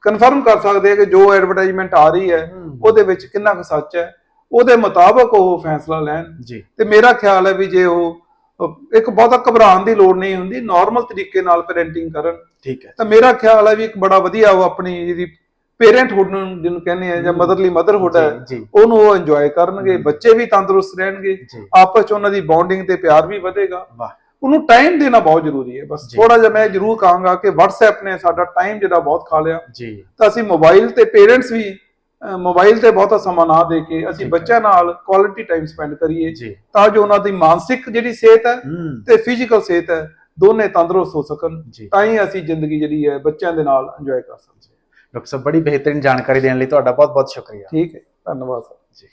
ਕਨਫਰਮ ਕਰ ਸਕਦੇ ਆ ਕਿ ਜੋ ਐਡਵਰਟਾਈਜ਼ਮੈਂਟ ਆ ਰਹੀ ਹੈ ਉਹਦੇ ਵਿੱਚ ਕਿੰਨਾ ਕੁ ਸੱਚ ਹੈ। ਉਹਦੇ ਮੁਤਾਬਕ ਉਹ ਫੈਸਲਾ ਲੈਣ। ਤੇ ਮੇਰਾ ਖਿਆਲ ਹੈ ਵੀ ਜੇ ਉਹ ਇੱਕ ਬਹੁਤਾ ਘਬਰਾਉਣ ਦੀ ਲੋੜ ਨਹੀਂ ਹੁੰਦੀ ਨਾਰਮਲ ਤਰੀਕੇ ਨਾਲ ਪੈਰੈਂਟਿੰਗ ਕਰਨ। ਠੀਕ ਹੈ। ਤਾਂ ਮੇਰਾ ਖਿਆਲ ਹੈ ਵੀ ਇੱਕ ਬੜਾ ਵਧੀਆ ਉਹ ਆਪਣੀ ਜਿਹੜੀ ਪੇਰੈਂਟਹੁੱਡ ਨੂੰ ਜਿਹਨੂੰ ਕਹਿੰਦੇ ਆ ਜਾਂ ਮਦਰਲੀ ਮਦਰਹੁੱਡ ਹੈ ਉਹਨੂੰ ਉਹ ਇੰਜੋਏ ਕਰਨਗੇ। ਬੱਚੇ ਵੀ ਤੰਦਰੁਸਤ ਰਹਿਣਗੇ ਆਪਸ ਚ ਉਹਨਾਂ ਦੀ ਬੌਂਡਿੰਗ ਤੇ ਪਿਆਰ ਵੀ ਵਧੇਗਾ। ਵਾਹ। ਉਹਨੂੰ ਟਾਈਮ ਦੇਣਾ ਬਹੁਤ ਜ਼ਰੂਰੀ ਹੈ। ਬਸ। ਥੋੜਾ ਜਿਹਾ ਮੈਂ ਜ਼ਰੂਰ ਕਹਾਂਗਾ ਕਿ WhatsApp ਨੇ ਸਾਡਾ ਟਾਈਮ ਜਿਹੜਾ ਬਹੁਤ ਖਾ ਲਿਆ। ਜੀ। ਤਾਂ ਅਸੀਂ ਮੋਬਾਈਲ ਤੇ ਪੇਰੈਂਟਸ ਵੀ ਮੋਬਾਈਲ ਤੇ ਬਹੁਤਾ ਸਮਾਂ ਨਾ ਦੇ ਕੇ ਅਸੀਂ। ਬੱਚਿਆਂ ਨਾਲ ਕੁਆਲਿਟੀ ਟਾਈਮ ਸਪੈਂਡ ਕਰੀਏ ਤਾਂ ਜੋ ਉਹਨਾਂ ਦੀ ਮਾਨਸਿਕ ਜਿਹੜੀ ਸਿਹਤ ਹੈ ਤੇ ਫਿਜ਼ੀਕਲ ਸਿਹਤ ਹੈ ਦੋਨੇ ਤੰਦਰੁਸਤ ਹੋ ਸਕਣ। ਤਾਂ ਹੀ ਅਸੀਂ ਜ਼ਿੰਦਗੀ ਜਿਹੜੀ ਹੈ ਬੱਚਿਆਂ ਦੇ ਨਾਲ ਇੰਜੋਏ ਕਰ ਸਕਦੇ ਡਾਕਟਰ ਸਾਹਿਬ ਬੜੀ ਬਿਹਤਰੀਨ ਜਾਣਕਾਰੀ ਦੇਣ ਲਈ ਤੁਹਾਡਾ ਬਹੁਤ ਬਹੁਤ ਸ਼ੁਕਰੀਆ। ਠੀਕ ਹੈ ਧੰਨਵਾਦ ਸਰ। ਜੀ।